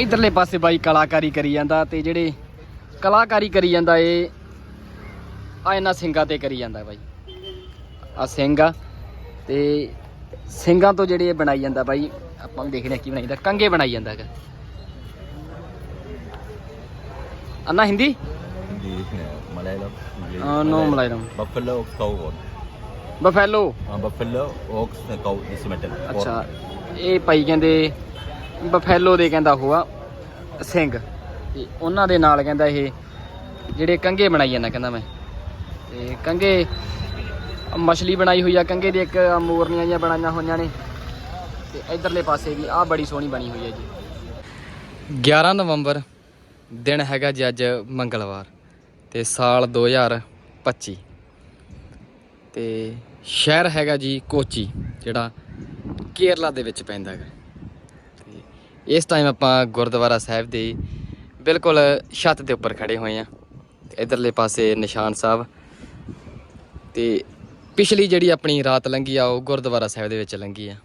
ਇਧਰਲੇ ਪਾਸੇ ਬਾਈ ਕਲਾਕਾਰੀ ਕਰੀ ਜਾਂਦਾ ਤੇ ਜਿਹੜੇ ਕਲਾਕਾਰੀ ਕਰੀ ਜਾਂਦਾ ਇਹ ਆ ਇਹਨਾਂ ਸਿੰਘਾਂ ਤੇ ਕਰੀ ਜਾਂਦਾ ਬਾਈ ਆ ਸਿੰਘ ਆ ਤੇ ਸਿੰਘਾਂ ਤੋਂ ਜਿਹੜੇ ਇਹ ਬਣਾਈ ਜਾਂਦਾ ਬਾਈ ਆਪਾਂ ਵੀ ਦੇਖਦੇ ਹਾਂ ਕੀ ਬਣਾਈਦਾ ਕੰਗੇ ਬਣਾਈ ਜਾਂਦਾ ਹੈਗਾ ਅੰਨਾ Hindi no Malayalam. Buffalo cow horn. Buffalo buffalo ox cow is metal. horn. ਅੱਛਾ ਇਹ ਭਾਈ ਕਹਿੰਦੇ ਬਫੈਲੋ ਦੇ ਕਹਿੰਦਾ ਉਹ ਆ ਸਿੰਘ। ਤੇ ਉਹਨਾਂ ਦੇ ਨਾਲ ਕਹਿੰਦਾ ਇਹ, ਜਿਹੜੇ ਕੰਗੇ ਬਣਾਈ ਜਾਂਦਾ ਕਹਿੰਦਾ ਮੈਂ। ਤੇ ਕੰਗੇ ਮਛਲੀ ਬਣਾਈ ਹੋਈ ਆ ਕੰਗੇ ਦੀ ਇੱਕ ਮੋਰਨੀਆਂ ਜਿਹੀਆਂ ਬਣਾਈਆਂ ਹੋਈਆਂ ਨੇ। ਤੇ ਇਧਰਲੇ ਪਾਸੇ ਵੀ ਆਹ ਬੜੀ ਸੋਹਣੀ ਬਣੀ ਹੋਈ ਹੈ ਜੀ। 11 ਨਵੰਬਰ ਦਿਨ ਹੈਗਾ ਜੀ ਅੱਜ ਮੰਗਲਵਾਰ, ਤੇ ਸਾਲ 2025 ਤੇ ਸ਼ਹਿਰ ਹੈਗਾ ਜੀ ਕੋਚੀ, ਜਿਹੜਾ ਕੇਰਲਾ ਦੇ ਵਿੱਚ ਪੈਂਦਾ ਹੈਗਾ। ਇਸ ਟਾਈਮ ਆਪਾਂ ਗੁਰਦੁਆਰਾ ਸਾਹਿਬ ਦੇ ਬਿਲਕੁਲ ਛੱਤ ਦੇ ਉੱਪਰ ਖੜੇ ਹੋਏ ਆ ਤੇ ਇਧਰਲੇ ਪਾਸੇ ਨਿਸ਼ਾਨ ਸਾਹਿਬ। ਤੇ ਪਿਛਲੀ ਜਿਹੜੀ ਆਪਣੀ ਰਾਤ ਲੰਘੀ ਆ, ਉਹ ਗੁਰਦੁਆਰਾ ਸਾਹਿਬ ਦੇ ਵਿੱਚ ਲੰਘੀ ਆ।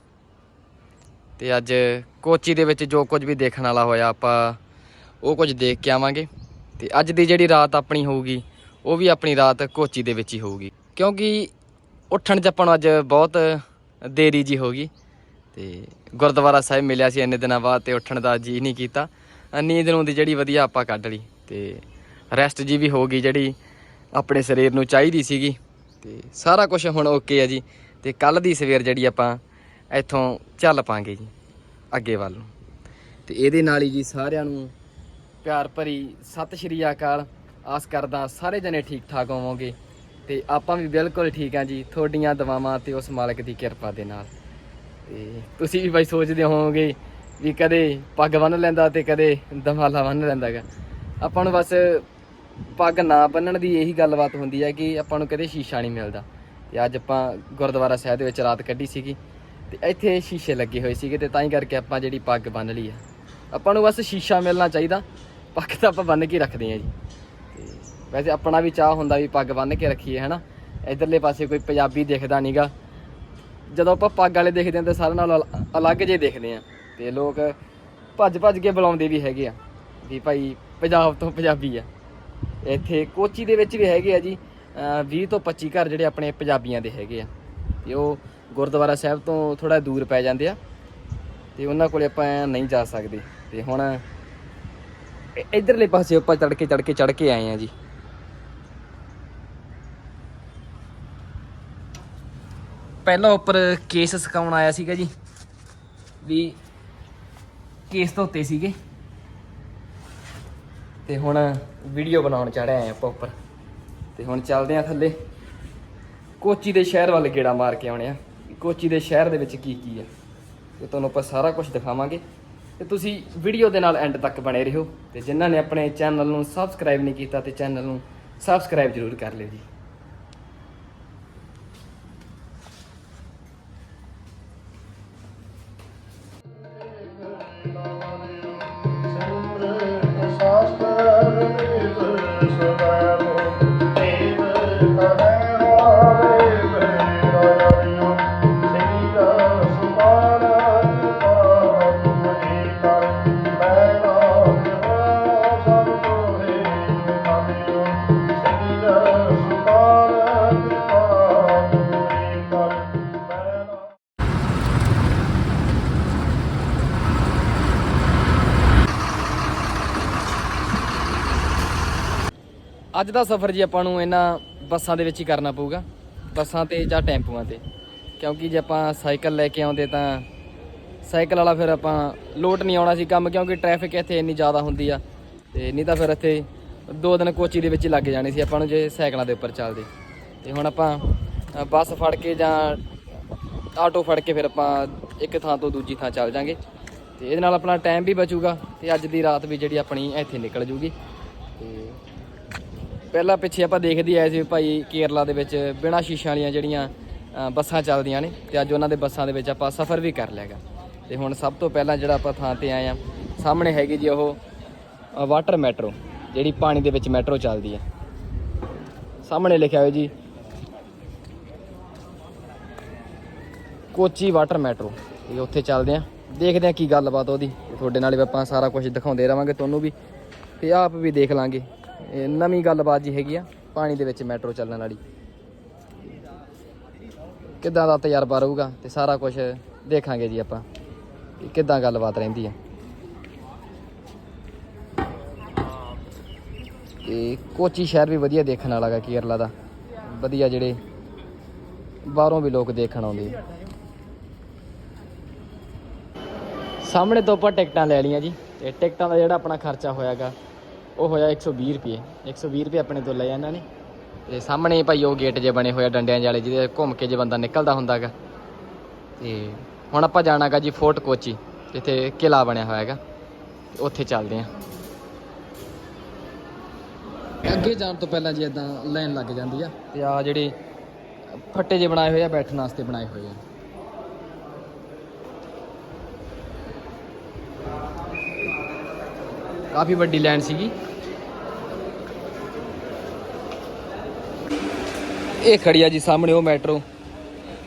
ਤੇ ਅੱਜ ਕੋਚੀ ਦੇ ਵਿੱਚ ਜੋ ਕੁਝ ਵੀ ਦੇਖਣ ਵਾਲਾ ਹੋਇਆ, ਆਪਾਂ ਉਹ ਕੁਝ ਦੇਖ ਕੇ ਆਵਾਂਗੇ। ਤੇ ਅੱਜ ਦੀ ਜਿਹੜੀ ਰਾਤ ਆਪਣੀ ਹੋਊਗੀ, ਉਹ ਵੀ ਆਪਣੀ ਰਾਤ ਕੋਚੀ ਦੇ ਵਿੱਚ ਹੀ ਹੋਊਗੀ। ਕਿਉਂਕਿ ਉੱਠਣ 'ਚ ਆਪਾਂ ਨੂੰ ਅੱਜ ਬਹੁਤ ਦੇਰੀ ਜੀ ਹੋ ਗਈ ਤੇ ਗੁਰਦੁਆਰਾ ਸਾਹਿਬ ਮਿਲਿਆ ਸੀ ਇੰਨੇ ਦਿਨਾਂ ਬਾਅਦ ਤੇ ਉੱਠਣ ਦਾ ਜੀ ਨਹੀਂ ਕੀਤਾ। ਨੀਂਦ ਨੂੰ ਦੀ ਜਿਹੜੀ ਵਧੀਆ ਆਪਾਂ ਕੱਢ ਲਈ ਤੇ ਰੈਸਟ ਜੀ ਵੀ ਹੋ ਗਈ ਜਿਹੜੀ ਆਪਣੇ ਸਰੀਰ ਨੂੰ ਚਾਹੀਦੀ ਸੀਗੀ। ਤੇ ਸਾਰਾ ਕੁਝ ਹੁਣ ਓਕੇ ਆ ਜੀ ਤੇ ਕੱਲ ਦੀ ਸਵੇਰ ਜਿਹੜੀ ਆਪਾਂ ਇੱਥੋਂ ਚੱਲ ਪਾਂਗੇ ਜੀ ਅੱਗੇ ਵੱਲ ਨੂੰ। ਤੇ ਇਹਦੇ ਨਾਲ ਹੀ ਜੀ ਸਾਰਿਆਂ ਨੂੰ ਪਿਆਰ ਭਰੀ ਸਤਿ ਸ਼੍ਰੀ ਅਕਾਲ। ਆਸ ਕਰਦਾ ਸਾਰੇ ਜਣੇ ਠੀਕ ਠਾਕ ਹੋਵੋਗੇ ਤੇ ਆਪਾਂ ਵੀ ਬਿਲਕੁਲ ਠੀਕ ਆ ਜੀ। ਤੁਹਾਡੀਆਂ ਦਵਾਵਾਂ ਤੇ ਉਸ ਮਾਲਕ ਦੀ ਕਿਰਪਾ ਦੇ ਨਾਲ। ਤੇ ਤੁਸੀਂ ਵੀ ਬਾਈ ਸੋਚਦੇ ਹੋਵੋਗੇ ਵੀ ਕਦੇ ਪੱਗ ਬੰਨ ਲੈਂਦਾ ਤੇ ਕਦੇ ਦਮਾਲਾ ਬੰਨ ਲੈਂਦਾਗਾ। ਆਪਾਂ ਨੂੰ ਬਸ ਪੱਗ ਨਾ ਬੰਨਣ ਦੀ ਇਹੀ ਗੱਲਬਾਤ ਹੁੰਦੀ ਹੈ ਕਿ ਆਪਾਂ ਨੂੰ ਕਦੇ ਸ਼ੀਸ਼ਾ ਨਹੀਂ ਮਿਲਦਾ। ਤੇ ਅੱਜ ਆਪਾਂ ਗੁਰਦੁਆਰਾ ਸਾਹਿਬ ਦੇ ਵਿੱਚ ਰਾਤ ਕੱਢੀ ਸੀਗੀ ਤੇ ਇੱਥੇ ਸ਼ੀਸ਼ੇ ਲੱਗੇ ਹੋਏ ਸੀਗੇ ਤੇ ਤਾਂ ਹੀ ਕਰਕੇ ਆਪਾਂ ਜਿਹੜੀ ਪੱਗ ਬੰਨ ਲਈ ਆ। ਆਪਾਂ ਨੂੰ ਬਸ ਸ਼ੀਸ਼ਾ ਮਿਲਣਾ ਚਾਹੀਦਾ। ਪੱਗ ਤਾਂ ਆਪਾਂ ਬੰਨ ਕੇ ਰੱਖਦੇ ਆ ਜੀ। ਤੇ ਵੈਸੇ ਆਪਣਾ ਵੀ ਚਾਹ ਹੁੰਦਾ ਵੀ ਪੱਗ ਬੰਨ ਕੇ ਰੱਖੀਏ, ਹਨਾ? ਇਧਰਲੇ ਪਾਸੇ ਕੋਈ ਪੰਜਾਬੀ ਦਿਖਦਾ ਨਹੀਂਗਾ ਜਦੋਂ ਆਪਾਂ ਪੱਗ ਵਾਲੇ ਦੇਖਦੇ ਹਾਂ ਤਾਂ ਸਾਰਿਆਂ ਨਾਲ ਅਲ- ਅਲੱਗ ਜਿਹੇ ਦੇਖਦੇ ਆ ਤੇ ਲੋਕ ਭੱਜ ਭੱਜ ਕੇ ਬੁਲਾਉਂਦੇ ਵੀ ਹੈਗੇ ਆ ਵੀ ਭਾਈ ਪੰਜਾਬ ਤੋਂ ਪੰਜਾਬੀ ਆ। ਇੱਥੇ ਕੋਚੀ ਦੇ ਵਿੱਚ ਵੀ ਹੈਗੇ ਆ ਜੀ, ਅਹ 20 ਤੋਂ 25 ਘਰ ਜਿਹੜੇ ਆਪਣੇ ਪੰਜਾਬੀਆਂ ਦੇ ਹੈਗੇ ਆ। ਤੇ ਉਹ ਗੁਰਦੁਆਰਾ ਸਾਹਿਬ ਤੋਂ ਥੋੜਾ ਦੂਰ ਪੈ ਜਾਂਦੇ ਆ। ਤੇ ਉਹਨਾਂ ਕੋਲੇ ਆਪਾਂ ਨਹੀਂ ਜਾ ਸਕਦੇ। ਤੇ ਹੁਣ ਇ- ਇਧਰਲੇ ਪਾਸੇ ਆਪਾਂ ਤੜਕੇ ਤੜਕੇ ਚੜ ਕੇ ਆਏ ਆ ਜੀ। ਪਹਿਲਾਂ ਉੱਪਰ ਕੇਸ ਸਕਾਉਣ ਆਇਆ ਸੀਗਾ ਜੀ, ਵੀ ਕੇਸ ਧੋਤੇ ਸੀਗੇ। ਤੇ ਹੁਣ ਵੀਡੀਓ ਬਣਾਉਣ ਚੜਿਆ ਆਏ ਆਪਾਂ ਉੱਪਰ। ਤੇ ਹੁਣ ਚੱਲਦੇ ਆ ਥੱਲੇ। ਕੋਚੀ ਦੇ ਸ਼ਹਿਰ ਵੱਲ ਗੇੜਾ ਮਾਰ ਕੇ ਆਉਣੇ ਆ। ਕੋਚੀ ਦੇ ਸ਼ਹਿਰ ਦੇ ਵਿੱਚ ਕੀ ਕੀ ਆ? ਤੇ ਤੁਹਾਨੂੰ ਆਪਾਂ ਸਾਰਾ ਕੁਝ ਦਿਖਾਵਾਂਗੇ। ਤੇ ਤੁਸੀਂ ਵੀਡੀਓ ਦੇ ਨਾਲ ਐਂਡ ਤੱਕ ਬਣੇ ਰਹੋ। ਤੇ ਜਿਨ੍ਹਾਂ ਨੇ ਆਪਣੇ ਚੈਨਲ ਨੂੰ ਸਬਸਕ੍ਰਾਈਬ ਨਹੀਂ ਕੀਤਾ ਤੇ ਚੈਨਲ ਨੂੰ ਸਬਸਕ੍ਰਾਈਬ ਜ਼ਰੂਰ ਕਰ ਲਿਓ ਜੀ। ਅੱਜ ਦਾ ਸਫ਼ਰ ਜੀ ਆਪਾਂ ਨੂੰ ਇਹਨਾਂ ਬੱਸਾਂ ਦੇ ਵਿੱਚ ਹੀ ਕਰਨਾ ਪਊਗਾ। ਬੱਸਾਂ ਤੇ ਜਾਂ ਟੈਂਪੂਆਂ ਤੇ। ਕਿਉਂਕਿ ਜੇ ਆਪਾਂ ਸਾਈਕਲ ਲੈ ਕੇ ਆਉਂਦੇ ਤਾਂ ਸਾਈਕਲ ਵਾਲਾ ਫਿਰ ਆਪਾਂ ਲੋਟ ਨਹੀਂ ਆਉਣਾ ਸੀ ਕੰਮ, ਕਿਉਂਕਿ ਟ੍ਰੈਫਿਕ ਇੱਥੇ ਇੰਨੀ ਜ਼ਿਆਦਾ ਹੁੰਦੀ ਆ। ਤੇ ਨਹੀਂ ਤਾਂ ਫਿਰ ਇੱਥੇ ਦੋ ਦਿਨ ਕੋਚੀ ਦੇ ਵਿੱਚ ਹੀ ਲੱਗ ਜਾਣੇ ਸੀ ਆਪਾਂ ਨੂੰ ਜੇ ਸਾਈਕਲਾਂ ਦੇ ਉੱਪਰ ਚੱਲਦੇ। ਤੇ ਹੁਣ ਆਪਾਂ ਬੱਸ ਫੜ ਕੇ ਜਾਂ ਆਟੋ ਫੜ ਕੇ ਫਿਰ ਆਪਾਂ ਇੱਕ ਥਾਂ ਤੋਂ ਦੂਜੀ ਥਾਂ ਚੱਲ ਜਾਾਂਗੇ। ਤੇ ਇਹਦੇ ਨਾਲ ਆਪਣਾ ਟਾਈਮ ਵੀ ਬਚੂਗਾ ਤੇ ਅੱਜ ਦੀ ਰਾਤ ਵੀ ਜਿਹੜੀ ਆਪਣੀ ਇੱਥੇ ਨਿਕਲ ਜੂਗੀ। ਪਹਿਲਾਂ ਪਿੱਛੇ ਆਪਾਂ ਦੇਖਦੇ ਆਏ ਸੀ ਵੀ ਭਾਈ ਕੇਰਲਾ ਦੇ ਵਿੱਚ ਬਿਨਾਂ ਸ਼ੀਸ਼ਿਆਂ ਵਾਲੀਆਂ ਜਿਹੜੀਆਂ ਬੱਸਾਂ ਚੱਲਦੀਆਂ ਨੇ ਤੇ ਅੱਜ ਉਹਨਾਂ ਦੇ ਬੱਸਾਂ ਦੇ ਵਿੱਚ ਆਪਾਂ ਸਫ਼ਰ ਵੀ ਕਰ ਲਿਆਗਾ ਤੇ ਹੁਣ ਸਭ ਤੋਂ ਪਹਿਲਾਂ ਜਿਹੜਾ ਆਪਾਂ ਥਾਂ ਤੇ ਆਏ ਆ ਸਾਹਮਣੇ ਹੈਗੀ ਜੀ ਉਹ ਵਾਟਰ ਮੈਟਰੋ ਜਿਹੜੀ ਪਾਣੀ ਦੇ ਵਿੱਚ ਮੈਟਰੋ ਚੱਲਦੀ ਹੈ। ਸਾਹਮਣੇ ਲਿਖਿਆ ਹੋਇਆ ਜੀ, ਕੋਚੀ ਵਾਟਰ ਮੈਟਰੋ ਇਹ ਉੱਥੇ ਚੱਲਦੇ ਆ ਦੇਖਦੇ ਆ ਕੀ ਗੱਲਬਾਤ ਉਹਦੀ ਤੁਹਾਡੇ ਨਾਲ ਵੀ ਆਪਾਂ ਸਾਰਾ ਕੁਝ ਦਿਖਾਉਂਦੇ ਰਵਾਂਗੇ ਤੁਹਾਨੂੰ ਵੀ, ਤੇ ਆਪ ਵੀ ਦੇਖ ਲਾਂਗੇ। ਇਹ ਨਵੀਂ ਗੱਲਬਾਤ ਜੀ ਹੈਗੀ ਆ, ਪਾਣੀ ਦੇ ਵਿੱਚ ਮੈਟਰੋ ਚੱਲਣ ਵਾਲੀ। ਕਿੱਦਾਂ ਦਾ ਤਜਰਬਾ ਰਹੂਗਾ ਤੇ ਸਾਰਾ ਕੁਝ ਦੇਖਾਂਗੇ ਜੀ ਆਪਾਂ ਕਿ ਕਿੱਦਾਂ ਗੱਲਬਾਤ ਰਹਿੰਦੀ ਆ। ਤੇ ਕੋਚੀ ਸ਼ਹਿਰ ਵੀ ਵਧੀਆ ਦੇਖਣ ਵਾਲਾ ਗਾ ਕੇਰਲਾ ਦਾ। ਵਧੀਆ ਜਿਹੜੇ ਬਾਹਰੋਂ ਵੀ ਲੋਕ ਦੇਖਣ ਆਉਂਦੇ ਸਾਹਮਣੇ ਤੋਂ ਆਪਾਂ ਟਿਕਟਾਂ ਲੈ ਲਈਆਂ ਜੀ, ਤੇ ਟਿਕਟਾਂ ਦਾ ਜਿਹੜਾ ਆਪਣਾ ਖਰਚਾ ਹੋਇਆਗਾ ਉਹ ਹੋਇਆ 120 ਰੁਪਏ। 120 ਰੁਪਏ ਆਪਣੇ ਤੋਂ ਲਏ ਇਹਨਾਂ ਨੇ। ਤੇ ਸਾਹਮਣੇ ਭਾਈ ਉਹ ਗੇਟ ਜੇ ਬਣੇ ਹੋਏ ਆ ਡੰਡਿਆਂ ਵਾਲੇ, ਜਿਹਦੇ ਘੁੰਮ ਕੇ ਜੇ ਬੰਦਾ ਨਿਕਲਦਾ ਹੁੰਦਾਗਾ। ਤੇ ਹੁਣ ਆਪਾਂ ਜਾਣਾਗਾ ਜੀ ਫੋਰਟ ਕੋਚੀ, ਜਿੱਥੇ ਕਿਲਾ ਬਣਿਆ ਹੋਇਆ ਹੈਗਾ ਉੱਥੇ ਚੱਲਦੇ ਆਂ। ਅੱਗੇ ਜਾਣ ਤੋਂ ਪਹਿਲਾਂ ਜੀ ਇਦਾਂ ਲਾਈਨ ਲੱਗ ਜਾਂਦੀ ਆ। ਤੇ ਆ ਜਿਹੜੇ ਫੱਟੇ ਜੇ ਬਣਾਏ ਹੋਏ ਆ, ਬੈਠਣ ਵਾਸਤੇ ਬਣਾਏ ਹੋਏ ਆ। ਕਾਫੀ ਵੱਡੀ ਲਾਈਨ ਸੀਗੀ। ਇਹ ਖੜੀ ਆ ਜੀ ਸਾਹਮਣੇ ਉਹ ਮੈਟਰੋ,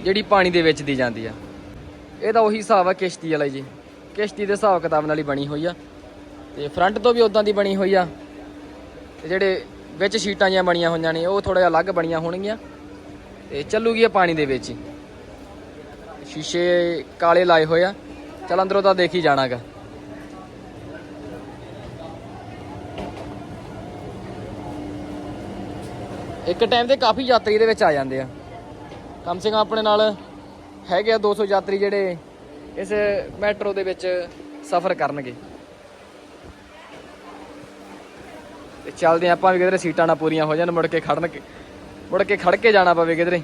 ਜਿਹੜੀ ਪਾਣੀ ਦੇ ਵਿੱਚ ਦੀ ਜਾਂਦੀ ਆ। ਇਹਦਾ ਉਹੀ ਹਿਸਾਬ ਆ ਕਿਸ਼ਤੀ ਵਾਲਾ ਜੀ। ਕਿਸ਼ਤੀ ਦੇ ਹਿਸਾਬ ਕਿਤਾਬ ਨਾਲ ਹੀ ਬਣੀ ਹੋਈ ਆ। ਤੇ ਫਰੰਟ ਤੋਂ ਵੀ ਉਦਾਂ ਦੀ ਬਣੀ ਹੋਈ ਆ। ਤੇ ਜਿਹੜੇ ਵਿੱਚ ਸ਼ੀਟਾਂ ਜੀਆਂ ਬਣੀਆਂ ਹੋਈਆਂ ਨੇ, ਉਹ ਥੋੜਾ ਜਿਹਾ ਅਲੱਗ ਬਣੀਆਂ ਹੋਣਗੀਆਂ। ਤੇ ਚੱਲੂਗੀ ਇਹ ਪਾਣੀ ਦੇ ਵਿੱਚ ਹੀ। ਸ਼ੀਸ਼ੇ ਕਾਲੇ ਲਾਏ ਹੋਏ ਆ। ਚਲ ਅੰਦਰੋਂ ਤਾਂ ਦੇਖੀ ਜਾਣਾਗਾ। ਇੱਕ ਟਾਈਮ ਤੇ ਕਾਫੀ ਯਾਤਰੀ ਇਹਦੇ ਵਿੱਚ ਆ ਜਾਂਦੇ ਆ। ਕਮ ਸੇ ਕਮ ਆਪਣੇ ਨਾਲ ਹੈਗੇ ਆ 200 ਯਾਤਰੀ ਜਿਹੜੇ ਇਸ ਮੈਟਰੋ ਦੇ ਵਿੱਚ ਸਫ਼ਰ ਕਰਨਗੇ। ਤੇ ਚੱਲਦੇ ਹਾਂ ਆਪਾਂ ਵੀ ਕਿਧਰੇ ਸੀਟਾਂ ਨਾ ਪੂਰੀਆਂ ਹੋ ਜਾਣ, ਮੁੜ ਕੇ ਖੜਨ ਕੇ ਮੁੜ ਕੇ ਖੜ ਕੇ ਜਾਣਾ ਪਵੇ ਕਿਧਰੇ।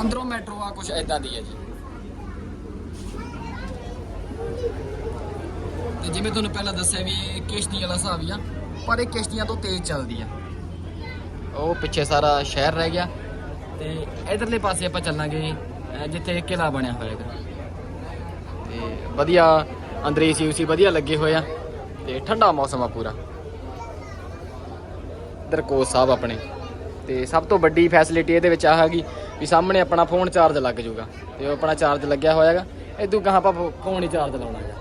ਅੰਦਰੋਂ ਮੈਟਰੋ ਆ ਕੁਝ ਐਦਾਂ ਦੀ ਹੈ ਜੀ। ਤੇ ਜਿਵੇਂ ਤੁਹਾਨੂੰ ਪਹਿਲਾਂ ਦੱਸਿਆ ਵੀ ਕਿਸ਼ਤੀ ਵਾਲਾ ਹਿਸਾਬ ਹੀ ਆ। ਪਰ ਇਹ ਕਿਸ਼ਤੀਆਂ ਤੋਂ ਤੇਜ਼ ਚੱਲਦੀ ਆ। ਉਹ ਪਿੱਛੇ ਸਾਰਾ ਸ਼ਹਿਰ ਰਹਿ ਗਿਆ। ਤੇ ਇਧਰਲੇ ਪਾਸੇ ਆਪਾਂ ਚੱਲਾਂਗੇ ਜਿੱਥੇ ਕਿਲਾ ਬਣਿਆ ਹੋਇਆ ਹੈਗਾ। ਤੇ ਵਧੀਆ ਅੰਦਰ ਏਸੀ ਉਸੀ ਵਧੀਆ ਲੱਗੇ ਹੋਏ ਆ। ਤੇ ਠੰਡਾ ਮੌਸਮ ਆ ਪੂਰਾ। ਇਧਰ ਕੋਚ ਸਾਹਿਬ ਆਪਣੇ। ਤੇ ਸਭ ਤੋਂ ਵੱਡੀ ਫੈਸਿਲਿਟੀ ਇਹਦੇ ਵਿੱਚ ਆਹ ਹੈਗੀ ਵੀ ਸਾਹਮਣੇ ਆਪਣਾ ਫੋਨ ਚਾਰਜ ਲੱਗ ਜਾਊਗਾ ਤੇ ਉਹ ਆਪਣਾ ਚਾਰਜ ਲੱਗਿਆ ਹੋਇਆ ਹੈਗਾ। ਇਦੋਂ ਗਾਹਾਂ ਆਪਾਂ ਫੋ- ਫੋਨ ਹੀ ਚਾਰਜ ਲਾਉਣਾ ਹੈਗਾ।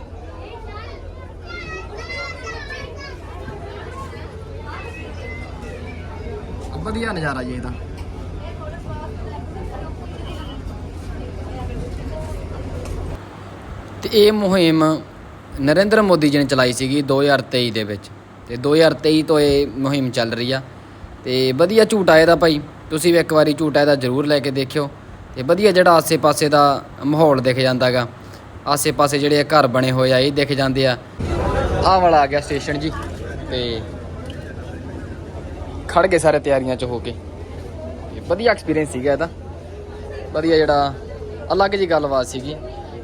ਵਧੀਆ ਨਜ਼ਾਰਾ ਜੀ ਇਹਦਾ। ਤੇ ਇਹ ਮੁਹਿੰਮ ਨਰਿੰਦਰ ਮੋਦੀ ਜੀ ਨੇ ਚਲਾਈ ਸੀਗੀ 2023 ਦੇ ਵਿੱਚ। ਤੇ 2023 ਤੋਂ ਇਹ ਮੁਹਿੰਮ ਚੱਲ ਰਹੀ ਆ। ਤੇ ਵਧੀਆ ਝੂਟਾ ਇਹਦਾ ਭਾਈ। ਤੁਸੀਂ ਵੀ ਇੱਕ ਵਾਰੀ ਝੂਟਾ ਇਹਦਾ ਜ਼ਰੂਰ ਲੈ ਕੇ ਦੇਖਿਓ। ਤੇ ਵਧੀਆ ਜਿਹੜਾ ਆਸੇ-ਪਾਸੇ ਦਾ ਮਾਹੌਲ ਦਿਖ ਜਾਂਦਾਗਾ ਆਸੇ-ਪਾਸੇ ਜਿਹੜੇ ਘਰ ਬਣੇ ਹੋਏ ਆ, ਇਹ ਦਿਖ ਜਾਂਦੇ ਆ। ਆਹ ਵਾਲਾ ਆ ਗਿਆ ਸਟੇਸ਼ਨ ਜੀ। ਤੇ ਖੜ ਗਏ ਸਾਰੇ ਤਿਆਰੀਆਂ 'ਚ ਹੋ ਕੇ। ਤੇ ਵਧੀਆ ਐਕਸਪੀਰੀਅੰਸ ਸੀਗਾ ਇਹਦਾ। ਵਧੀਆ ਜਿਹੜਾ ਅਲੱਗ ਜੀ ਗੱਲਬਾਤ ਸੀਗੀ।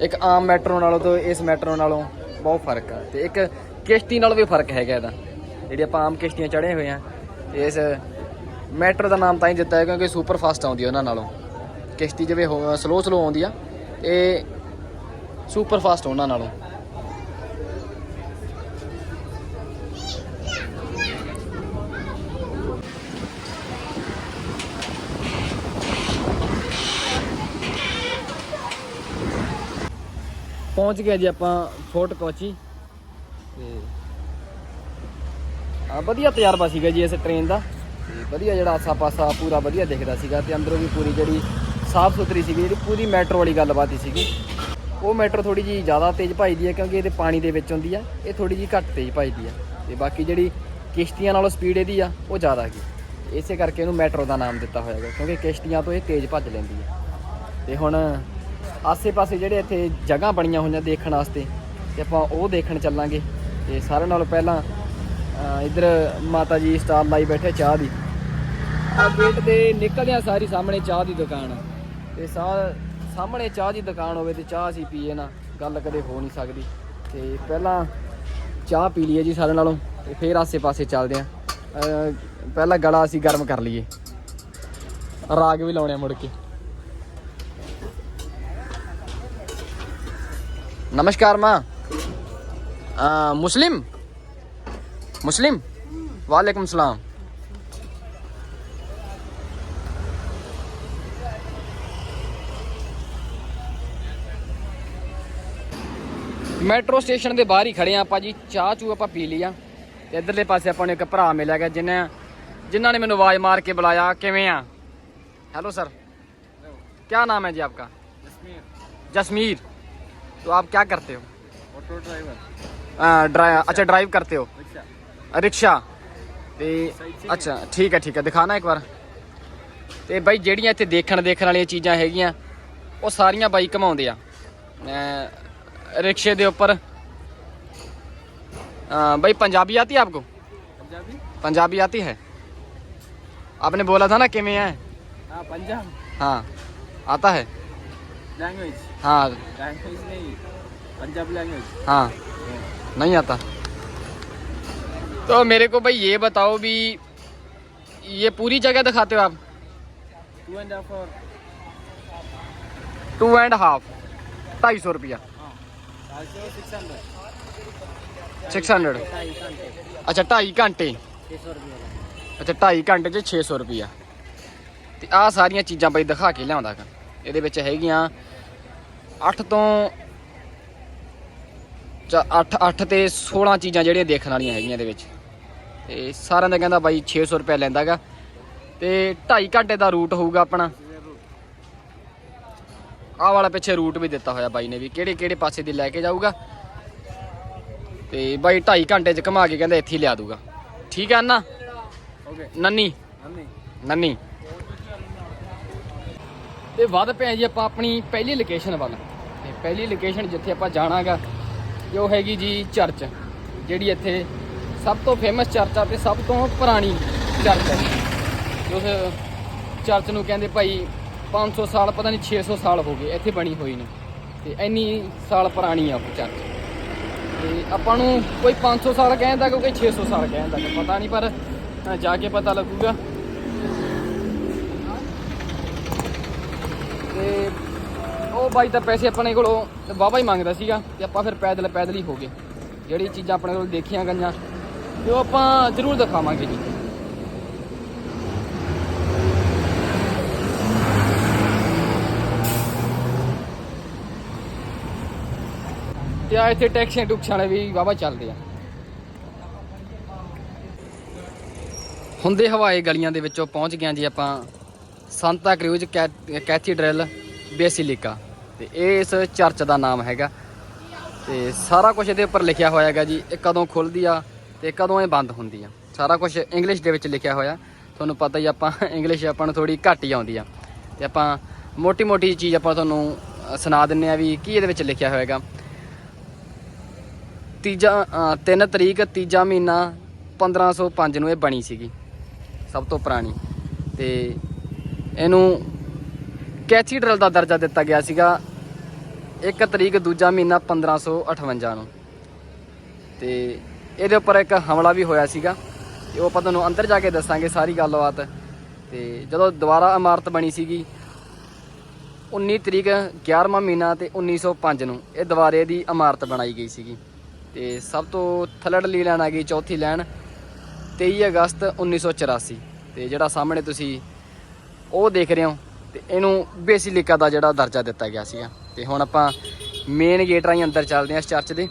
ਇੱਕ ਆਮ ਮੈਟਰੋ ਨਾਲੋਂ ਤੋਂ ਇਸ ਮੈਟਰੋ ਨਾਲੋਂ ਬਹੁਤ ਫ਼ਰਕ ਆ। ਤੇ ਇੱਕ ਕਿਸ਼ਤੀ ਨਾਲ ਵੀ ਫ਼ਰਕ ਹੈਗਾ ਇਹਦਾ। ਜਿਹੜੀ ਆਪਾਂ ਆਮ ਕਿਸ਼ਤੀਆਂ ਚੜ੍ਹੇ ਹੋਏ ਆ, ਤੇ ਇਸ ਮੈਟਰੋ ਦਾ ਨਾਮ ਤਾਂ ਹੀ ਦਿੱਤਾ ਹੈ ਕਿਉਂਕਿ ਸੁਪਰ ਫਾਸਟ ਆਉਂਦੀ ਹੈ ਉਹਨਾਂ ਨਾਲੋਂ। ਕਿਸ਼ਤੀ ਜਿਵੇਂ ਸਲੋ ਸਲੋ ਆਉਂਦੀ ਆ ਇਹ ਸੁਪਰ ਫਾਸਟ ਉਹਨਾਂ ਨਾਲੋਂ। ਪਹੁੰਚ ਗਏ ਜੀ ਆਪਾਂ ਫੋਰਟ ਕੋਚੀ। ਤੇ ਆ ਵਧੀਆ ਤਜਰਬਾ ਸੀਗਾ ਜੀ ਇਸ ਟ੍ਰੇਨ ਦਾ। ਤੇ ਵਧੀਆ ਜਿਹੜਾ ਆਸਾ ਪਾਸਾ ਪੂਰਾ ਵਧੀਆ ਦਿਖਦਾ ਸੀਗਾ ਤੇ ਅੰਦਰੋਂ ਵੀ ਪੂਰੀ ਜਿਹੜੀ ਸਾਫ਼ ਸੁਥਰੀ ਸੀਗੀ, ਜਿਹੜੀ ਪੂਰੀ ਮੈਟਰੋ ਵਾਲੀ ਗੱਲਬਾਤ ਹੀ ਸੀਗੀ। ਉਹ ਮੈਟਰੋ ਥੋੜੀ ਜੀ ਜ਼ਿਆਦਾ ਤੇਜ਼ ਭਜਦੀ ਹੈ ਕਿਉਂਕਿ ਇਹਦੇ ਪਾਣੀ ਦੇ ਵਿੱਚ ਹੁੰਦੀ ਆ, ਇਹ ਥੋੜੀ ਜੀ ਘੱਟ ਤੇਜ਼ ਭਜਦੀ ਆ। ਤੇ ਬਾਕੀ ਜਿਹੜੀ ਕਿਸ਼ਤੀਆਂ ਨਾਲੋਂ ਸਪੀਡ ਇਹਦੀ ਆ, ਉਹ ਜ਼ਿਆਦਾ ਹੈਗੀ। ਇਸੇ ਕਰਕੇ ਇਹਨੂੰ ਮੈਟਰੋ ਦਾ ਨਾਮ ਦਿੱਤਾ ਹੋਇਆ ਹੈ ਕਿਉਂਕਿ ਕਿਸ਼ਤੀਆਂ ਤੋਂ ਇਹ ਤੇਜ਼ ਭੱਜ ਲੈਂਦੀ ਹੈ ਤੇ ਹੁਣ ਆਸੇ-ਪਾਸੇ ਜਿਹੜੇ ਇੱਥੇ ਜਗ੍ਹਾ ਬਣੀਆਂ ਹੋਈਆਂ ਦੇਖਣ ਵਾਸਤੇ ਤੇ ਆਪਾਂ ਉਹ ਦੇਖਣ ਚੱਲਾਂਗੇ ਤੇ ਸਾਰਿਆਂ ਨਾਲੋਂ ਪਹਿਲਾਂ, ਅਹ, ਇੱਧਰ ਮਾਤਾ ਜੀ ਸਟਾਲ ਲਾਈ ਬੈਠੇ ਚਾਹ ਦੀ। ਆ ਗੇਟ ਦੇ ਨਿਕਲਦਿਆਂ ਸਾਰੀ ਸਾਹਮਣੇ ਚਾਹ ਦੀ ਦੁਕਾਨ ਆ। ਤੇ ਸਾਹਮਣੇ ਚਾਹ ਦੀ ਦੁਕਾਨ ਹੋਵੇ ਤੇ ਚਾਹ ਅਸੀਂ ਪੀਏ ਨਾ, ਗੱਲ ਕਦੇ ਹੋ ਨਹੀਂ ਸਕਦੀ। ਤੇ ਪਹਿਲਾਂ ਚਾਹ ਪੀ ਲਈਏ ਜੀ ਸਾਰਿਆਂ ਨਾਲੋਂ ਤੇ ਫਿਰ ਆਸੇ-ਪਾਸੇ ਚੱਲਦੇ ਆਂ। ਪਹਿਲਾਂ ਗਲਾ ਅਸੀਂ ਗਰਮ ਕਰ ਲਈਏ। ਰਾਗ ਵੀ ਲਾਉਣੇ ਆ ਮੁੜ ਕੇ। नमस्कार माँ आ, मुस्लिम मुस्लिम वालेकुम सलाम ਮੈਟਰੋ ਸਟੇਸ਼ਨ ਦੇ ਬਾਹਰ ਹੀ ਖੜੇ ਆ ਆਪਾਂ ਜੀ ਚਾਹ ਚੂ ਆਪਾਂ ਪੀ ਲਈ ਆ ਤੇ ਇਧਰਲੇ ਪਾਸੇ ਆਪਾਂ ਨੂੰ ਇੱਕ ਭਰਾ ਮਿਲਿਆ ਗਿਆ ਜਿਨ੍ਹਾਂ ਜਿਨ੍ਹਾਂ ਨੇ ਮੈਨੂੰ ਆਵਾਜ਼ ਮਾਰ ਕੇ ਬੁਲਾਇਆ ਕਿਵੇਂ ਆ हेलो सर क्या नाम है जी आपका जसमीर तो आप क्या करते हो ऑटो ड्राइवर आ, ड्राइ अच्छा ड्राइव करते हो रिक्शा ਰਿਕਸ਼ਾ ਤੇ ਅੱਛਾ ਠੀਕ ਹੈ ਠੀਕ ਹੈ ਦਿਖਾਣਾ ਇੱਕ ਵਾਰ ਤੇ ਬਾਈ ਜਿਹੜੀਆਂ ਇੱਥੇ ਦੇਖਣ ਦੇਖਣ ਵਾਲੀਆਂ ਚੀਜ਼ਾਂ ਹੈਗੀਆਂ ਉਹ ਸਾਰੀਆਂ ਬਾਈ ਘਮਾਉਂਦੇ ਆ ਅਹ ਰਿਕਸ਼ੇ ਦੇ ਉੱਪਰ ਅਹ भाई पंजाबी आती है आपको पंजाबी पंजाबी आती है आपने बोला था ना किमें है हाँ पंजाब हाँ आता है लैंग्वेज हाँ लैंग्वेज नहीं पंजाब लैंग्वेज हाँ नहीं आता तो मेरे को भाई ये बताओ भी ये पूरी जगह दिखाते हो आप टू एंड हाफ और टू एंड हाफ ढाई सौ रुपया हाँ ढाई सौ सिक्स हंड्रेड सिक्स हंड्रेड ढाई घंटे अच्छा ढाई घंटे छः सौ रुपये वाला ਅੱਛਾ 2.5 ਘੰਟੇ 'ਚ 600 ਰੁਪਿਆ ਤੇ ਆਹ ਸਾਰੀਆਂ ਚੀਜ਼ਾਂ ਬਈ ਦਿਖਾ ਕੇ ਲਿਆਉਂਦਾ ਗਾ ਇਹਦੇ ਵਿੱਚ ਹੈਗੀਆਂ ਅੱਠ ਤੋਂ 8 8 ਤੇ 16 ਚੀਜ਼ਾਂ ਜਿਹੜੀਆਂ ਦੇਖਣ ਵਾਲੀਆਂ ਹੈਗੀਆਂ ਇਹਦੇ ਵਿੱਚ। ਤੇ ਸਾਰਿਆਂ ਦਾ ਕਹਿੰਦਾ ਬਾਈ 600 ਰੁਪਏ ਲੈਂਦਾਗਾ ਤੇ 2.5 ਘੰਟੇ ਦਾ ਰੂਟ ਹੋਊਗਾ ਆਪਣਾ। ਆਹ ਵਾਲਾ ਪਿੱਛੇ ਰੂਟ ਵੀ ਦਿੱਤਾ ਹੋਇਆ ਬਾਈ ਨੇ ਵੀ ਕਿਹੜੇ ਕਿਹੜੇ ਪਾਸੇ ਦੀ ਲੈ ਕੇ ਜਾਊਗਾ। ਤੇ ਬਾਈ 2.5 ਘੰਟੇ ਚ ਘੁਮਾ ਕੇ ਕਹਿੰਦਾ ਇੱਥੇ ਹੀ ਲਿਆ ਦੂਗਾ ਠੀਕ ਹੈ ਨਾ ਨੰਨੀ। ਨੰਨੀ। ਤੇ ਵੱਧ ਪਏ ਜੀ ਆਪਾਂ ਆਪਣੀ ਪਹਿਲੀ ਲੋਕੇਸ਼ਨ ਵੱਲ। ਤੇ ਪਹਿਲੀ ਲੋਕੇਸ਼ਨ ਜਿੱਥੇ ਆਪਾਂ ਜਾਣਾਗਾ ਤੇ ਉਹ ਹੈਗੀ ਜੀ ਚਰਚ, ਜਿਹੜੀ ਇੱਥੇ ਸਭ ਤੋਂ ਫੇਮਸ ਚਰਚ ਆ ਤੇ ਸਭ ਤੋਂ ਪੁਰਾਣੀ ਚਰਚ ਹੈ ਉਸ ਚਰਚ ਨੂੰ ਕਹਿੰਦੇ ਭਾਈ 500 ਸਾਲ, ਪਤਾ ਨਹੀਂ 600 ਸਾਲ ਹੋ ਗਏ, ਇੱਥੇ ਬਣੀ ਹੋਈ ਨੇ। ਤੇ ਇੰਨੀ ਸਾਲ ਪੁਰਾਣੀ ਆ ਉਹ ਚਰਚ। ਤੇ ਆਪਾਂ ਨੂੰ ਕੋਈ 500 ਸਾਲ ਕਹਿੰਦਾ ਕੋਈ 600 ਸਾਲ ਕਹਿੰਦਾ ਪਤਾ ਨਹੀਂ, ਪਰ ਜਾ ਕੇ ਪਤਾ ਲੱਗੂਗਾ। ਤੇ ਉਹ ਬਾਈ ਤਾਂ ਪੈਸੇ ਆਪਣੇ ਕੋਲੋਂ ਵਾਹਵਾ ਹੀ ਮੰਗਦਾ ਸੀਗਾ ਤੇ ਆਪਾਂ ਫਿਰ ਪੈਦਲ ਪੈਦਲ ਹੀ ਹੋ ਗਏ। ਜਿਹੜੀ ਚੀਜ਼ਾਂ ਆਪਣੇ ਕੋਲ ਦੇਖੀਆਂ ਗਈਆਂ, ਤੇ ਉਹ ਆਪਾਂ ਜ਼ਰੂਰ ਦਿਖਾਵਾਂਗੇ ਜੀ। ਤੇ ਆ ਇੱਥੇ ਟੈਕਸੀਆਂ ਟੁਕਸੀਆਂ ਵਾਲੇ ਵੀ ਵਾਹਵਾ ਚੱਲਦੇ ਆ। ਹੁੰਦੇ ਹਵਾਏ ਗਲੀਆਂ ਦੇ ਵਿੱਚੋਂ ਪਹੁੰਚ ਗਏ ਜੀ ਆਪਾਂ। ਸੰਤਾ ਕ੍ਰੂਜ਼ ਕੈ- ਕੈਥੀਡ੍ਰਲ ਬੇਸਿਲਿਕਾ। ਤੇ ਇਹ ਇਸ ਚਰਚ ਦਾ ਨਾਮ ਹੈਗਾ। ਤੇ ਸਾਰਾ ਕੁਝ ਇਹਦੇ ਉੱਪਰ ਲਿਖਿਆ ਹੋਇਆ ਹੈਗਾ ਜੀ, ਇਹ ਕਦੋਂ ਖੁੱਲਦੀ ਆ ਤੇ ਕਦੋਂ ਇਹ ਬੰਦ ਹੁੰਦੀ ਆ। ਸਾਰਾ ਕੁਝ ਇੰਗਲਿਸ਼ ਦੇ ਵਿੱਚ ਲਿਖਿਆ ਹੋਇਆ। ਤੁਹਾਨੂੰ ਪਤਾ ਹੀ ਆਪਾਂ, ਇੰਗਲਿਸ਼ ਆਪਾਂ ਨੂੰ ਥੋੜੀ ਘੱਟ ਹੀ ਆਉਂਦੀ ਆ। ਤੇ ਆਪਾਂ ਮੋਟੀ ਮੋਟੀ ਚੀਜ਼ ਆਪਾਂ ਤੁਹਾਨੂੰ ਸੁਣਾ ਦਿੰਨੇ ਆ ਵੀ ਕੀ ਇਹਦੇ ਵਿੱਚ ਲਿਖਿਆ ਹੋਏਗਾ ਤੀਜਾ 3 ਤਰੀਕ ਤੀਜਾ ਮਹੀਨਾ 1505 ਨੂੰ ਇਹ ਬਣੀ ਸੀਗੀ। ਸਭ ਤੋਂ ਪੁਰਾਣੀ। ਤੇ ਇਹਨੂੰ ਕੈਥੀਡਰਲ ਦਾ ਦਰਜਾ ਦਿੱਤਾ ਗਿਆ ਸੀਗਾ। 1 ਤਰੀਕ ਦੂਜਾ ਮਹੀਨਾ 1558 ਨੂੰ। ਤੇ ਇਹਦੇ ਉੱਪਰ ਇੱਕ ਹਮਲਾ ਵੀ ਹੋਇਆ ਸੀਗਾ। ਤੇ ਉਹ ਆਪਾਂ ਤੁਹਾਨੂੰ ਅੰਦਰ ਜਾ ਕੇ ਦੱਸਾਂਗੇ ਸਾਰੀ ਗੱਲਬਾਤ। ਤੇ ਜਦੋਂ ਦੁਬਾਰਾ ਇਮਾਰਤ ਬਣੀ ਸੀਗੀ 19 ਤਰੀਕ 11ਵਾਂ ਮਹੀਨਾ ਤੇ 1905 ਨੂੰ ਇਹ ਦੁਬਾਰੇ ਦੀ ਇਮਾਰਤ ਬਣਾਈ ਗਈ ਸੀਗੀ। ਤੇ ਸਭ ਤੋਂ ਥਲੜਲੀ ਲੈਣ ਆ ਗਈ ਚੌਥੀ ਲੈਣ 23 ਅਗਸਤ 1984 ਤੇ ਜਿਹੜਾ ਸਾਹਮਣੇ ਤੁਸੀਂ ਉਹ ਦੇਖ ਰਹੇ ਹੋ ਤੇ ਇਹਨੂੰ ਬੇਸਿਲਿਕਾ ਦਾ ਜਿਹੜਾ ਦਰਜਾ ਦਿੱਤਾ ਗਿਆ ਸੀਗਾ। ਤੇ ਹੁਣ ਆਪਾਂ ਮੇਨ ਗੇਟ ਰਾਹੀਂ ਅੰਦਰ ਚੱਲਦੇ ਹਾਂ ਇਸ ਚਰਚ ਦੇ।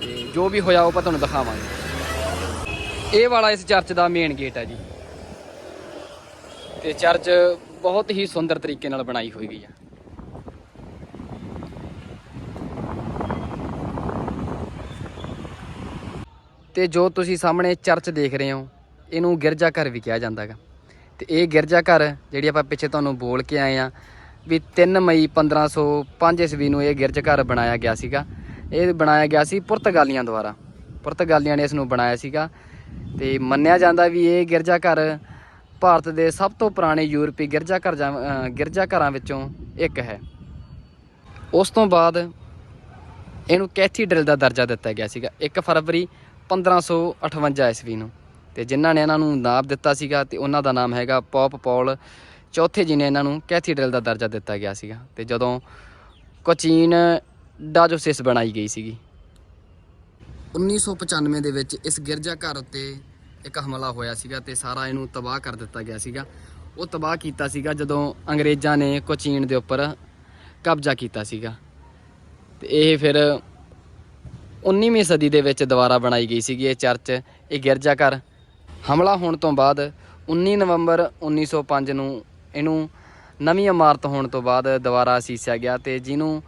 ਤੇ ਜੋ ਵੀ ਹੋਇਆ ਉਹ ਆਪਾਂ ਤੁਹਾਨੂੰ ਦਿਖਾਵਾਂਗੇ। ਇਹ ਵਾਲਾ ਇਸ ਚਰਚ ਦਾ ਮੇਨ ਗੇਟ ਹੈ ਜੀ। ਤੇ ਚਰਚ ਬਹੁਤ ਹੀ ਸੁੰਦਰ ਤਰੀਕੇ ਨਾਲ ਬਣਾਈ ਹੋਈ ਗਈ ਹੈ। ਤੇ ਜੋ ਤੁਸੀਂ ਸਾਹਮਣੇ ਚਰਚ ਦੇਖ ਰਹੇ ਹੋ, ਇਹਨੂੰ ਗਿਰਜਾ ਘਰ ਵੀ ਕਿਹਾ ਜਾਂਦਾ ਹੈਗਾ। ਤੇ ਇਹ ਗਿਰਜਾ ਘਰ ਜਿਹੜੀ ਆਪਾਂ ਪਿੱਛੇ ਤੁਹਾਨੂੰ ਬੋਲ ਕੇ ਆਏ ਆ, ਵੀ 3 ਮਈ 1505 ਈਸਵੀ ਨੂੰ ਇਹ ਗਿਰਜ ਘਰ ਬਣਾਇਆ ਗਿਆ ਸੀਗਾ। ਇਹ ਬਣਾਇਆ ਗਿਆ ਸੀ ਪੁਰਤਗਾਲੀਆਂ ਦੁਆਰਾ। ਪੁਰਤਗਾਲੀਆਂ ਨੇ ਇਸ ਨੂੰ ਬਣਾਇਆ ਸੀਗਾ। ਤੇ ਮੰਨਿਆ ਜਾਂਦਾ ਵੀ ਇਹ ਗਿਰਜਾ ਘਰ ਭਾਰਤ ਦੇ ਸਭ ਤੋਂ ਪੁਰਾਣੇ ਯੂਰਪੀ ਗਿਰਜਾ ਘਰ ਗਿਰਜਾ ਘਰਾਂ ਵਿੱਚੋਂ ਇੱਕ ਹੈ। ਉਸ ਤੋਂ ਬਾਅਦ ਇਹਨੂੰ ਕੈਥੀਡਰਲ ਦਾ ਦਰਜਾ ਦਿੱਤਾ ਗਿਆ ਸੀਗਾ 1 ਫਰਵਰੀ 1558 ਈਸਵੀ ਨੂੰ। ਤੇ ਜਿਨ੍ਹਾਂ ਨੇ ਇਹਨਾਂ ਨੂੰ ਨਾਮ ਦਿੱਤਾ ਸੀਗਾ ਤੇ ਉਹਨਾਂ ਦਾ ਨਾਮ ਹੈਗਾ ਪੌਪ ਪੌਲ। ਚੌਥੇ ਜੀ ਨੇ ਇਹਨਾਂ ਨੂੰ ਕੈਥੀਡਰਲ ਦਾ ਦਰਜਾ ਦਿੱਤਾ ਗਿਆ ਸੀਗਾ ਤੇ ਜਦੋਂ ਕੋਚੀਨ ਡਾਜੋਸਿਸ ਬਣਾਈ ਗਈ ਸੀਗੀ। 1995 ਦੇ ਵਿੱਚ ਇਸ ਗਿਰਜਾ ਘਰ ਉੱਤੇ ਇੱਕ ਹਮਲਾ ਹੋਇਆ ਸੀਗਾ ਤੇ ਸਾਰਾ ਇਹਨੂੰ ਤਬਾਹ ਕਰ ਦਿੱਤਾ ਗਿਆ ਸੀਗਾ। ਉਹ ਤਬਾਹ ਕੀਤਾ ਸੀਗਾ ਜਦੋਂ ਅੰਗਰੇਜ਼ਾਂ ਨੇ ਕੋਚੀਨ ਦੇ ਉੱਪਰ ਕਬਜ਼ਾ ਕੀਤਾ ਸੀਗਾ। ਤੇ ਇਹ ਫਿਰ 19ਵੀਂ ਸਦੀ ਦੇ ਵਿੱਚ ਦੁਬਾਰਾ ਬਣਾਈ ਗਈ ਸੀਗੀ ਇਹ ਚਰਚ, ਇਹ ਗਿਰਜਾਘਰ ਹਮਲਾ ਹੋਣ ਤੋਂ ਬਾਅਦ 19 ਨਵੰਬਰ 1905 ਨੂੰ ਇਹਨੂੰ ਨਵੀਂ ਇਮਾਰਤ ਹੋਣ ਤੋਂ ਬਾਅਦ ਦੁਬਾਰਾ ਸੀਸਿਆ ਗਿਆ ਤੇ ਜਿਹਨੂੰ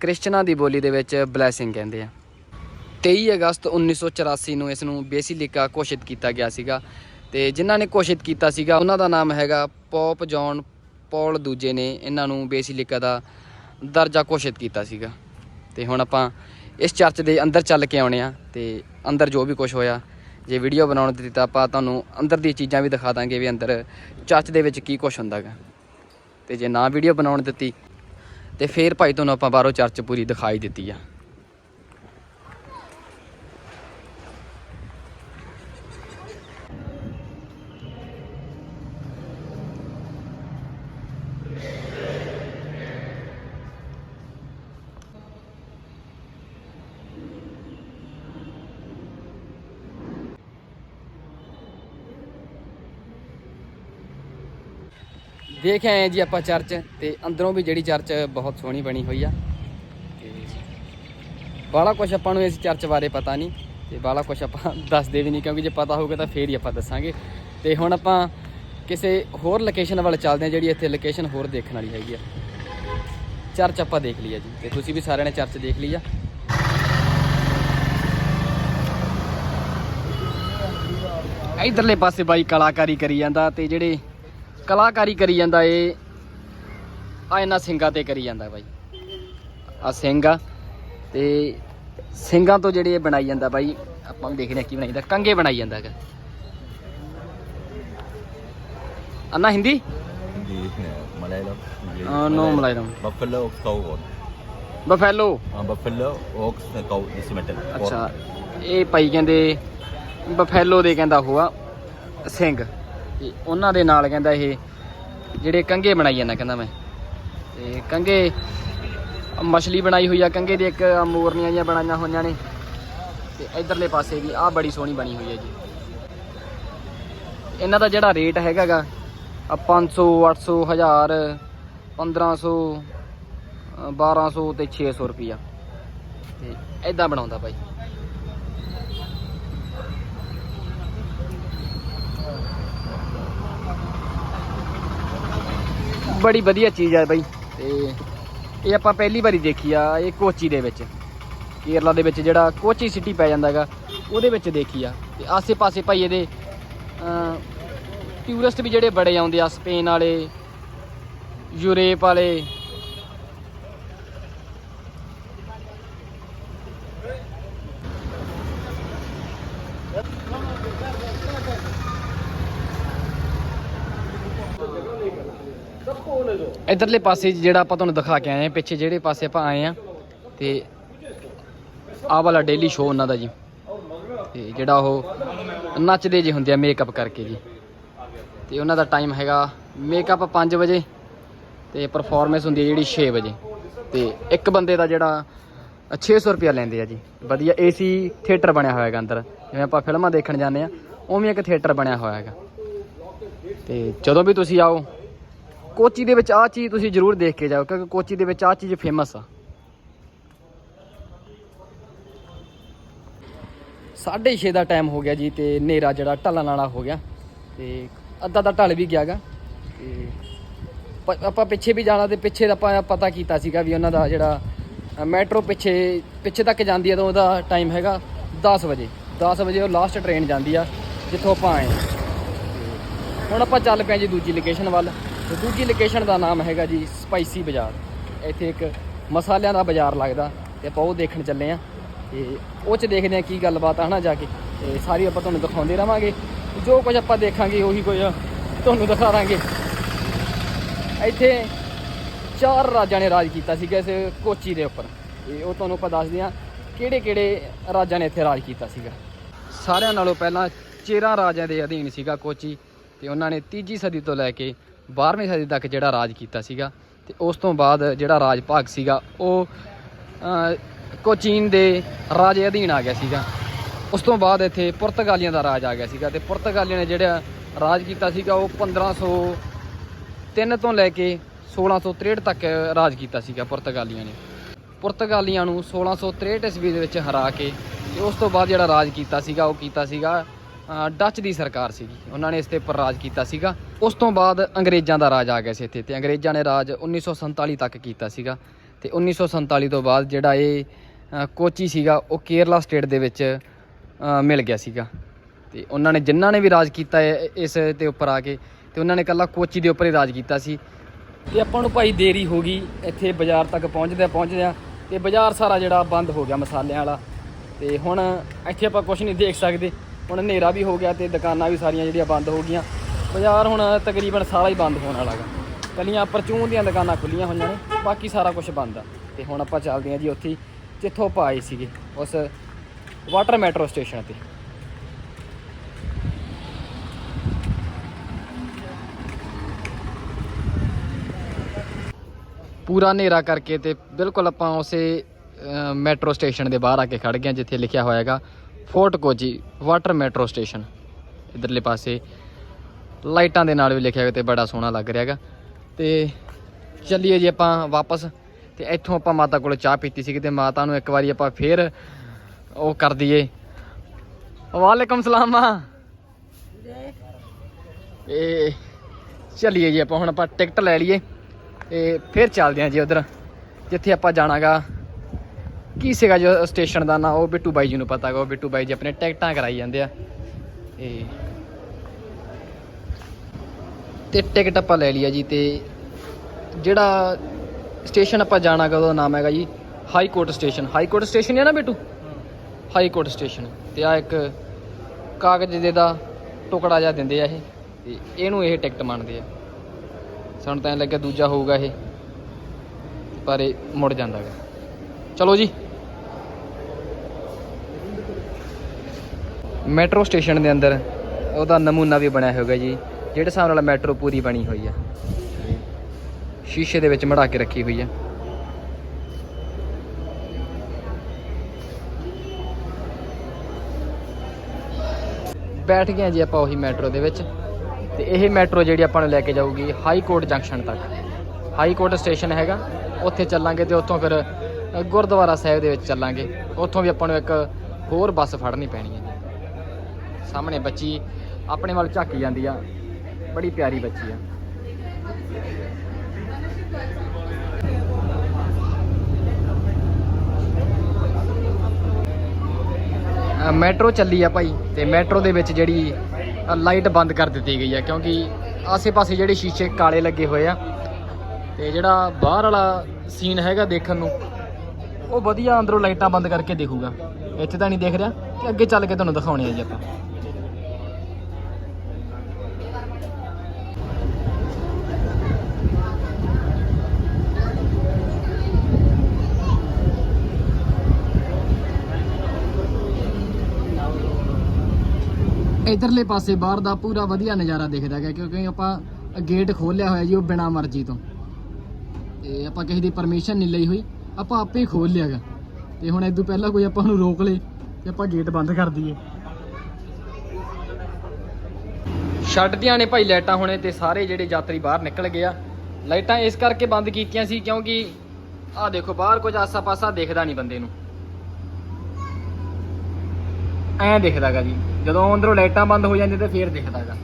ਕ੍ਰਿਸਚਨਾਂ ਦੀ ਬੋਲੀ ਦੇ ਵਿੱਚ ਬਲੇਸਿੰਗ ਕਹਿੰਦੇ ਆ। 23 ਅਗਸਤ 1984 ਨੂੰ ਇਸ ਨੂੰ ਬੇਸਿਲਿਕਾ ਘੋਸ਼ਿਤ ਕੀਤਾ ਗਿਆ ਸੀਗਾ ਤੇ ਜਿਨ੍ਹਾਂ ਨੇ ਘੋਸ਼ਿਤ ਕੀਤਾ ਸੀਗਾ, ਉਹਨਾਂ ਦਾ ਨਾਮ ਹੈਗਾ ਪੌਪ ਜੌਨ ਪੌਲ ਦੂਜੇ ਨੇ ਇਹਨਾਂ ਨੂੰ ਬੇਸਿਲਿਕਾ ਦਾ ਦਰਜਾ ਘੋਸ਼ਿਤ ਕੀਤਾ ਸੀਗਾ। ਤੇ ਹੁਣ ਆਪਾਂ ਇਸ ਚਰਚ ਦੇ ਅੰਦਰ ਚੱਲ ਕੇ ਆਉਣੇ ਆ ਤੇ ਅੰਦਰ ਜੋ ਵੀ ਕੁਝ ਹੋਇਆ ਜੇ ਵੀਡੀਓ ਬਣਾਉਣ ਦਿੱਤੀ ਤਾਂ ਆਪਾਂ ਤੁਹਾਨੂੰ ਅੰਦਰ ਦੀਆਂ ਚੀਜ਼ਾਂ ਵੀ ਦਿਖਾ ਦਾਂਗੇ ਵੀ ਅੰਦਰ ਚਰਚ ਦੇ ਵਿੱਚ ਕੀ ਕੁਝ ਹੁੰਦਾ ਗਾ। ਤੇ ਜੇ ਨਾ ਵੀਡੀਓ ਬਣਾਉਣ ਦਿੱਤੀ, ਤੇ ਫੇਰ ਭਾਈ ਤੁਹਾਨੂੰ ਆਪਾਂ ਬਾਹਰੋਂ ਚਰਚ ਪੂਰੀ ਦਿਖਾਈ ਦਿੱਤੀ ਆ। ਦੇਖ ਆਏ ਜੀ ਆਪਾਂ ਚਰਚ ਤੇ ਅੰਦਰੋਂ ਵੀ ਜਿਹੜੀ ਚਰਚ ਬਹੁਤ ਸੋਹਣੀ ਬਣੀ ਹੋਈ ਆ। ਤੇ ਬਾਲਾ ਕੁਝ ਆਪਾਂ ਨੂੰ ਇਸ ਚਰਚ ਬਾਰੇ ਪਤਾ ਨਹੀਂ ਤੇ ਬਾਲਾ ਕੁਝ ਆਪਾਂ ਦੱਸਦੇ ਵੀ ਨਹੀਂ ਕਿਉਂਕਿ ਜੇ ਪਤਾ ਹੋਊਗਾ ਤਾਂ ਫੇਰ ਹੀ ਆਪਾਂ ਦੱਸਾਂਗੇ। ਤੇ ਹੁਣ ਆਪਾਂ ਕਿਸੇ ਹੋਰ ਲੋਕੇਸ਼ਨ ਵੱਲ ਚੱਲਦੇ ਹਾਂ ਜਿਹੜੀ ਇੱਥੇ ਲੋਕੇਸ਼ਨ ਹੋਰ ਦੇਖਣ ਵਾਲੀ ਹੈਗੀ ਆ। ਚਰਚ ਆਪਾਂ ਦੇਖ ਲਈ ਆ ਜੀ ਤੇ ਤੁਸੀਂ ਵੀ ਸਾਰਿਆਂ ਨੇ ਚਰਚ ਦੇਖ ਲਈ ਆ। ਇਧਰਲੇ ਪਾਸੇ ਬਾਈ ਕਲਾਕਾਰੀ ਕਰੀ ਜਾਂਦਾ ਤੇ ਜਿਹੜੇ ਕਲਾਕਾਰੀ ਕਰੀ ਜਾਂਦਾ ਇਹ ਆ ਇਹਨਾਂ ਸਿੰਘਾਂ ਤੇ ਕਰੀ ਜਾਂਦਾ ਬਾਈ ਆ ਸਿੰਘ ਆ ਤੇ ਸਿੰਘਾਂ ਤੋਂ ਜਿਹੜੇ ਇਹ ਬਣਾਈ ਜਾਂਦਾ ਬਾਈ ਆਪਾਂ ਵੀ ਦੇਖਦੇ ਹਾਂ ਕੀ ਬਣਾਈ ਜਾਂਦਾ ਕੰਗੇ ਬਣਾਈ ਜਾਂਦਾ ਹੈਗਾ ਅੰਨਾ Hindi uh, Malayalam. Uh, no Malayalam. Buffalo cow horn. Buffalo Uh, buffalo ox cow is metal. horn. ਅੱਛਾ ਇਹ ਭਾਈ ਕਹਿੰਦੇ ਬਫੈਲੋ ਦੇ ਕਹਿੰਦਾ ਹੋਆ ਸਿੰਘ ਤੇ ਉਹਨਾਂ ਦੇ ਨਾਲ ਕਹਿੰਦਾ ਇਹ ਜਿਹੜੇ ਕੰਗੇ ਬਣਾਈ ਜਾਂਦਾ ਕਹਿੰਦਾ ਮੈਂ। ਤੇ ਕੰਗੇ ਮਛਲੀ ਬਣਾਈ ਹੋਈ ਆ ਕੰਗੇ ਦੀ ਇੱਕ ਮੋਰਨੀਆਂ ਜਿਹੀਆਂ ਬਣਾਈਆਂ ਹੋਈਆਂ ਨੇ। ਤੇ ਇਧਰਲੇ ਪਾਸੇ ਵੀ ਆਹ ਬੜੀ ਸੋਹਣੀ ਬਣੀ ਹੋਈ ਹੈ ਜੀ। ਇਹਨਾਂ ਦਾ ਜਿਹੜਾ ਰੇਟ ਹੈਗਾਗਾ 500 800 1000 1500 ਅ, 1200 ਤੇ 600 ਰੁਪਿਆ ਤੇ ਐਦਾਂ ਬਣਾਉਂਦਾ ਬਾਈ ਬੜੀ ਵਧੀਆ ਚੀਜ਼ ਹੈ ਬਾਈ। ਤੇ ਇਹ ਆਪਾਂ ਪਹਿਲੀ ਵਾਰੀ ਦੇਖੀ ਆ ਇਹ ਕੋਚੀ ਦੇ ਵਿੱਚ। ਕੇਰਲਾ ਦੇ ਵਿੱਚ ਜਿਹੜਾ ਕੋਚੀ ਸਿਟੀ ਪੈ ਜਾਂਦਾ ਹੈਗਾ ਉਹਦੇ ਵਿੱਚ ਦੇਖੀ ਆ। ਤੇ ਆਸੇ-ਪਾਸੇ ਭਾਈ ਇਹਦੇ ਟੂਰਿਸਟ ਵੀ ਜਿਹੜੇ ਬੜੇ ਆਉਂਦੇ ਆ ਸਪੇਨ ਵਾਲੇ ਯੂਰਪ ਵਾਲੇ ਇਧਰਲੇ ਪਾਸੇ ਜਿਹੜਾ ਆਪਾਂ ਤੁਹਾਨੂੰ ਦਿਖਾ ਕੇ ਆਏ ਆ ਪਿੱਛੇ ਜਿਹੜੇ ਪਾਸੇ ਆਪਾਂ ਆਏ ਆ ਤੇ ਆਹ ਵਾਲਾ ਡੇਲੀ ਸ਼ੋਅ ਉਹਨਾਂ ਦਾ ਜੀ। ਤੇ ਜਿਹੜਾ ਉਹ ਨੱਚਦੇ ਜੇ ਹੁੰਦੇ ਆ ਮੇਕਅਪ ਕਰਕੇ ਜੀ। ਤੇ ਉਹਨਾਂ ਦਾ ਟਾਈਮ ਹੈਗਾ ਮੇਕਅਪ 5 ਵਜੇ ਤੇ ਪਰਫਾਰਮੈਂਸ ਹੁੰਦੀ ਹੈ ਜਿਹੜੀ 6 ਵਜੇ। ਤੇ ਇੱਕ ਬੰਦੇ ਦਾ ਜਿਹੜਾ 600 ਰੁਪਿਆ ਲੈਂਦੇ ਆ ਜੀ। ਵਧੀਆ ਏਸੀ ਥੀਏਟਰ ਬਣਿਆ ਹੋਇਆ ਹੈਗਾ ਅੰਦਰ। ਜਿਵੇਂ ਆਪਾਂ ਫਿਲਮਾਂ ਦੇਖਣ ਜਾਂਦੇ ਆ ਉਵੇਂ ਇੱਕ ਥੀਏਟਰ ਬਣਿਆ ਹੋਇਆ ਹੈਗਾ। ਤੇ ਜਦੋਂ ਵੀ ਤੁਸੀਂ ਆਓ ਕੋਚੀ ਦੇ ਵਿੱਚ ਆਹ ਚੀਜ਼ ਤੁਸੀਂ ਜ਼ਰੂਰ ਦੇਖ ਕੇ ਜਾਓ, ਕਿਉਂਕਿ ਕੋਚੀ ਦੇ ਵਿੱਚ ਆਹ ਚੀਜ਼ ਫੇਮਸ ਆ। ਸਾਢੇ ਛੇ ਦਾ ਟਾਈਮ ਹੋ ਗਿਆ ਜੀ ਤੇ ਹਨੇਰਾ ਜਿਹੜਾ ਢਲਣ ਵਾਲਾ ਹੋ ਗਿਆ ਤੇ ਅੱਧਾ ਤਾਂ ਢਲ ਵੀ ਗਿਆਗਾ ਤੇ ਪ- ਆਪਾਂ ਪਿੱਛੇ ਵੀ ਜਾਣਾ ਤੇ ਪਿੱਛੇ ਦਾ ਆਪਾਂ ਪਤਾ ਕੀਤਾ ਸੀਗਾ ਵੀ ਉਹਨਾਂ ਦਾ ਜਿਹੜਾ ਮੈਟਰੋ ਪਿੱਛੇ ਪਿੱਛੇ ਤੱਕ ਜਾਂਦੀ ਹੈ ਤਾਂ ਉਹਦਾ ਟਾਈਮ ਹੈਗਾ 10 ਵਜੇ। 10 ਵਜੇ ਉਹ ਲਾਸਟ ਟ੍ਰੇਨ ਜਾਂਦੀ ਆ, ਜਿੱਥੋਂ ਆਪਾਂ ਆਏ। ਹਾਂ। ਤੇ ਹੁਣ ਆਪਾਂ ਚੱਲ ਪਏ ਜੀ ਦੂਜੀ ਲੋਕੇਸ਼ਨ ਵੱਲ। ਤੇ ਦੂਜੀ ਲੋਕੇਸ਼ਨ ਦਾ ਨਾਮ ਹੈਗਾ ਜੀ ਸਪਾਈਸੀ ਬਾਜ਼ਾਰ। ਇੱਥੇ ਇੱਕ ਮਸਾਲਿਆਂ ਦਾ ਬਾਜ਼ਾਰ ਲੱਗਦਾ ਤੇ ਆਪਾਂ ਉਹ ਦੇਖਣ ਚੱਲੇ ਆ। ਤੇ ਉਹ ਚ ਦੇਖਦੇ ਆ ਕੀ ਗੱਲਬਾਤ ਆ ਹਨਾ ਜਾ ਕੇ। ਤੇ ਸਾਰੀ ਆਪਾਂ ਤੁਹਾਨੂੰ ਦਿਖਾਉਂਦੇ ਰਵਾਂਗੇ। ਜੋ ਕੁਝ ਆਪਾਂ ਦੇਖਾਂਗੇ ਉਹੀ ਕੁਝ ਤੁਹਾਨੂੰ ਦਿਖਾ ਦਾਂਗੇ। ਇੱਥੇ ਚਾਰ ਰਾਜਾਂ ਨੇ ਰਾਜ ਕੀਤਾ ਸੀਗਾ ਇਸ ਕੋਚੀ ਦੇ ਉੱਪਰ। ਤੇ ਉਹ ਤੁਹਾਨੂੰ ਆਪਾਂ ਦੱਸਦੇ ਆ ਕਿਹੜੇ ਕਿਹੜੇ ਰਾਜਾਂ ਨੇ ਇੱਥੇ ਰਾਜ ਕੀਤਾ ਸੀਗਾ। ਸਾਰਿਆਂ ਨਾਲੋਂ ਪਹਿਲਾਂ 13 ਰਾਜਿਆਂ ਦੇ ਅਧੀਨ ਸੀਗਾ ਕੋਚੀ। ਤੇ ਉਹਨਾਂ ਨੇ ਤੀਜੀ ਸਦੀ ਤੋਂ ਲੈ ਕੇ 12ਵੀਂ ਸਦੀ ਤੱਕ ਜਿਹੜਾ ਰਾਜ ਕੀਤਾ ਸੀਗਾ ਤੇ ਉਸ ਤੋਂ ਬਾਅਦ ਜਿਹੜਾ ਰਾਜ ਭਾਗ ਸੀਗਾ, ਉਹ ਕੋਚੀਨ ਦੇ ਰਾਜੇ ਅਧੀਨ ਆ ਗਿਆ ਸੀਗਾ। ਉਸ ਤੋਂ ਬਾਅਦ ਇੱਥੇ ਪੁਰਤਗਾਲੀਆਂ ਦਾ ਰਾਜ ਆ ਗਿਆ ਸੀਗਾ ਤੇ ਪੁਰਤਗਾਲੀਆਂ ਨੇ ਜਿਹੜਾ ਰਾਜ ਕੀਤਾ ਸੀਗਾ, ਉਹ 1503 ਤੋਂ ਲੈ ਕੇ 1663 ਤੱਕ ਰਾਜ ਕੀਤਾ ਸੀਗਾ ਪੁਰਤਗਾਲੀਆਂ ਨੇ। ਪੁਰਤਗਾਲੀਆਂ ਨੂੰ 1663 ਈਸਵੀ ਦੇ ਵਿੱਚ ਹਰਾ ਕੇ ਤੇ ਉਸ ਤੋਂ ਬਾਅਦ ਜਿਹੜਾ ਰਾਜ ਕੀਤਾ ਸੀਗਾ, ਉਹ ਕੀਤਾ ਸੀਗਾ ਡੱਚ ਦੀ ਸਰਕਾਰ ਸੀਗੀ। ਉਹਨਾਂ ਨੇ ਇਸ ਤੇ ਉੱਪਰ ਰਾਜ ਕੀਤਾ ਸੀਗਾ। ਉਸ ਤੋਂ ਬਾਅਦ ਅੰਗਰੇਜ਼ਾਂ ਦਾ ਰਾਜ ਆ ਗਿਆ ਸੀ ਇੱਥੇ ਤੇ ਅੰਗਰੇਜ਼ਾਂ ਨੇ ਰਾਜ 1947 ਤੱਕ ਕੀਤਾ ਸੀਗਾ। ਤੇ 1947 ਤੋਂ ਬਾਅਦ ਜਿਹੜਾ ਇਹ ਕੋਚੀ ਸੀਗਾ, ਉਹ ਕੇਰਲਾ ਸਟੇਟ ਦੇ ਵਿੱਚ ਮਿਲ ਗਿਆ ਸੀਗਾ। ਤੇ ਉਹਨਾਂ ਨੇ ਜਿਨ੍ਹਾਂ ਨੇ ਵੀ ਰਾਜ ਕੀਤਾ ਇਸ ਤੇ ਉੱਪਰ ਆ ਕੇ, ਤੇ ਉਹਨਾਂ ਨੇ ਕੱਲਾ ਕੋਚੀ ਦੇ ਉੱਪਰ ਹੀ ਰਾਜ ਕੀਤਾ ਸੀ। ਤੇ ਆਪਾਂ ਨੂੰ ਭਾਈ ਦੇਰੀ ਹੋ ਗਈ, ਇੱਥੇ ਬਾਜ਼ਾਰ ਤੱਕ ਪਹੁੰਚਦੇ ਪਹੁੰਚਦੇ ਆ ਤੇ ਬਾਜ਼ਾਰ ਸਾਰਾ ਜਿਹੜਾ ਬੰਦ ਹੋ ਗਿਆ ਮਸਾਲਿਆਂ ਵਾਲਾ। ਤੇ ਹੁਣ ਇੱਥੇ ਆਪਾਂ ਕੁਝ ਨਹੀਂ ਦੇਖ ਸਕਦੇ। ਹੁਣ ਹਨੇਰਾ ਵੀ ਹੋ ਗਿਆ ਤੇ ਦੁਕਾਨਾਂ ਵੀ ਸਾਰੀਆਂ ਜਿਹੜੀਆਂ ਬੰਦ ਹੋ ਗਈਆਂ। ਬਾਜ਼ਾਰ ਹੁਣ ਤਕਰੀਬਨ ਸਾਰਾ ਹੀ ਬੰਦ ਹੋਣ ਵਾਲਾ ਗਾ। ਕੱਲੀਆਂ ਪਰਚੂਨ ਦੀਆਂ ਦੁਕਾਨਾਂ ਖੁੱਲੀਆਂ ਹੋਈਆਂ ਨੇ, ਬਾਕੀ ਸਾਰਾ ਕੁਝ ਬੰਦ ਆ। ਤੇ ਹੁਣ ਆਪਾਂ ਚੱਲਦੇ ਹਾਂ ਜੀ ਉੱਥੇ ਜਿੱਥੋਂ ਆਪਾਂ ਆਏ ਸੀਗੇ, ਉਸ ਵਾਟਰ ਮੈਟਰੋ ਸਟੇਸ਼ਨ ਤੇ। ਪੂਰਾ ਹਨੇਰਾ ਕਰਕੇ ਤੇ ਬਿਲਕੁਲ ਆਪਾਂ ਉਸੇ ਮੈਟਰੋ ਸਟੇਸ਼ਨ ਦੇ ਬਾਹਰ ਆ ਕੇ ਖੜ ਗਏ ਹਾਂ, ਜਿੱਥੇ ਲਿਖਿਆ ਹੋਇਆ ਹੈਗਾ। Fort Kochi water metro station. ਇਧਰਲੇ ਪਾਸੇ ਲਾਈਟਾਂ ਦੇ ਨਾਲ ਵੀ ਲਿਖਿਆ ਹੋਇਆ ਤੇ ਬੜਾ ਸੋਹਣਾ ਲੱਗ ਰਿਹਾ ਹੈਗਾ। ਤੇ ਚੱਲੀਏ ਜੀ ਆਪਾਂ ਵਾਪਸ। ਤੇ ਇੱਥੋਂ ਆਪਾਂ ਮਾਤਾ ਕੋਲ ਚਾਹ ਪੀਤੀ ਸੀ ਤੇ ਮਾਤਾ ਨੂੰ ਇੱਕ ਵਾਰੀ ਆਪਾਂ ਫੇਰ ਉਹ ਕਰ ਦਈਏ। ਵਾਲੇਕਮ ਸਲਾਮ ਆ ਇਹ ਚੱਲੀਏ ਜੀ ਆਪਾਂ ਹੁਣ ਆਪਾਂ ਟਿਕਟ ਲੈ ਲਈਏ ਤੇ ਫਿਰ ਚੱਲਦੇ ਹਾਂ ਜੀ ਉਧਰ, ਜਿੱਥੇ ਆਪਾਂ ਜਾਣਾਗਾ ਕੀ ਸੀਗਾ ਜੋ ਸਟੇਸ਼ਨ ਦਾ ਨਾਂ? ਉਹ ਬਿੱਟੂ ਬਾਈ ਜੀ ਨੂੰ ਪਤਾ ਹੈਗਾ ਉਹ ਬਿੱਟੂ ਬਾਈ ਜੀ ਆਪਣੇ ਟਿਕਟਾਂ ਕਰਾਈ ਜਾਂਦੇ ਆ। ਤੇ ਤੇ ਟਿਕਟ ਆਪਾਂ ਲੈ ਲਈ ਆ ਜੀ ਤੇ ਜਿਹੜਾ ਸਟੇਸ਼ਨ ਆਪਾਂ ਜਾਣਾਗਾ ਉਹਦਾ ਨਾਮ ਹੈਗਾ ਜੀ high court station high court station ਹੈ ਨਾ ਬਿੱਟੂ? ਹਾਈ ਕੋਰਟ ਸਟੇਸ਼ਨ ਤੇ ਆ ਇੱਕ ਕਾਗਜ਼ ਦੇ ਦਾ ਟੁਕੜਾ ਜਿਹਾ ਦਿੰਦੇ ਆ ਇਹ ਤੇ ਇਹਨੂੰ ਇਹ ਟਿਕਟ ਮੰਨਦੇ ਆ। ਸਾਨੂੰ ਤਾਂ ਲੱਗਿਆ ਦੂਜਾ ਹੋਊਗਾ ਇਹ ਪਰ ਇਹ ਮੁੜ ਜਾਂਦਾ ਗਾ ਚਲੋ ਜੀ। ਮੈਟਰੋ ਸਟੇਸ਼ਨ ਦੇ ਅੰਦਰ ਉਹਦਾ ਨਮੂਨਾ ਵੀ ਬਣਿਆ ਹੋਗਾ ਜੀ, ਜਿਹੜੇ ਹਿਸਾਬ ਨਾਲ ਮੈਟਰੋ ਪੂਰੀ ਬਣੀ ਹੋਈ ਆ। ਸ਼ੀਸ਼ੇ ਦੇ ਵਿੱਚ ਮੜਾ ਕੇ ਰੱਖੀ ਹੋਈ ਆ। ਬੈਠ ਗਏ ਹਾਂ ਜੀ ਆਪਾਂ ਉਹੀ ਮੈਟਰੋ ਦੇ ਵਿੱਚ। ਤੇ ਇਹ ਮੈਟਰੋ ਜਿਹੜੀ ਆਪਾਂ ਨੂੰ ਲੈ ਕੇ ਜਾਊਗੀ ਹਾਈ ਕੋਰਟ ਜੰਕਸ਼ਨ ਤੱਕ। ਹਾਈ ਕੋਰਟ ਸਟੇਸ਼ਨ ਹੈਗਾ, ਉੱਥੇ ਚੱਲਾਂਗੇ ਤੇ ਉੱਥੋਂ ਫਿਰ ਗੁਰਦੁਆਰਾ ਸਾਹਿਬ ਦੇ ਵਿੱਚ ਚੱਲਾਂਗੇ। ਉੱਥੋਂ ਵੀ ਆਪਾਂ ਨੂੰ ਇੱਕ ਹੋਰ ਬੱਸ ਫੜਨੀ ਪੈਣੀ ਹੈ ਸਾਹਮਣੇ ਬੱਚੀ ਆਪਣੇ ਵੱਲ ਝਾਕੀ ਜਾਂਦੀ ਆ। ਬੜੀ ਪਿਆਰੀ ਬੱਚੀ ਆ। ਮੈਟਰੋ ਚੱਲੀ ਆ ਭਾਈ ਤੇ ਮੈਟਰੋ ਦੇ ਵਿੱਚ ਜਿਹੜੀ ਲਾਈਟ ਬੰਦ ਕਰ ਦਿੱਤੀ ਗਈ ਆ ਕਿਉਂਕਿ ਆਸੇ-ਪਾਸੇ ਜਿਹੜੇ ਸ਼ੀਸ਼ੇ ਕਾਲੇ ਲੱਗੇ ਹੋਏ ਆ ਤੇ ਜਿਹੜਾ ਬਾਹਰ ਵਾਲਾ ਸੀਨ ਹੈਗਾ ਦੇਖਣ ਨੂੰ, ਉਹ ਵਧੀਆ ਅੰਦਰੋਂ ਲਾਈਟਾਂ ਬੰਦ ਕਰਕੇ ਦੇਖੂਗਾ। ਇੱਥੇ ਤਾਂ ਨਹੀਂ ਦੇਖ ਰਿਹਾ ਤੇ ਅੱਗੇ ਚੱਲ ਕੇ ਤੁਹਾਨੂੰ ਦਿਖਾਉਣੇ ਆ ਜੀ ਆਪਾਂ। ਇਧਰਲੇ ਪਾਸੇ ਬਾਹਰ ਦਾ ਪੂਰਾ ਵਧੀਆ ਨਜ਼ਾਰਾ ਦਿਖਦਾ ਹੈ ਕਿਉਂਕਿ ਆਪਾਂ ਗੇਟ ਖੋਲਿਆ ਹੋਇਆ ਜੀ ਉਹ ਬਿਨਾ ਮਰਜ਼ੀ ਤੋਂ। ਤੇ ਆਪਾਂ ਕਿਸੇ ਦੀ ਪਰਮਿਸ਼ਨ ਨਹੀਂ ਲਈ ਹੋਈ, ਆਪਾਂ ਆਪੇ ਹੀ ਖੋਲ ਲਿਆਗਾ ਤੇ ਹੁਣ ਇਦੋਂ ਪਹਿਲਾਂ ਕੋਈ ਆਪਾਂ ਨੂੰ ਰੋਕ ਲੇ ਤੇ ਆਪਾਂ ਗੇਟ ਬੰਦ ਕਰ ਦਈਏ। ਛੱਡਦੀਆਂ ਨੇ ਭਾਈ ਲਾਈਟਾਂ ਹੁਣੇ ਤੇ ਸਾਰੇ ਜਿਹੜੇ ਯਾਤਰੀ ਬਾਹਰ ਨਿਕਲ ਗਏ ਆ। ਲਾਈਟਾਂ ਇਸ ਕਰਕੇ ਬੰਦ ਕੀਤੀਆਂ ਸੀ ਕਿਉਂਕਿ ਆਹ ਦੇਖੋ ਬਾਹਰ ਕੁਝ ਆਸਾ-ਪਾਸਾ ਦਿਖਦਾ ਨਹੀਂ ਬੰਦੇ ਨੂੰ। ਐਂ ਦਿਖਦਾਗਾ ਜੀ। ਜਦੋਂ ਅੰਦਰੋਂ ਲਾਈਟਾਂ ਬੰਦ ਹੋ ਜਾਂਦੀਆਂ ਤੇ ਫੇਰ ਦਿਖਦਾਗਾ।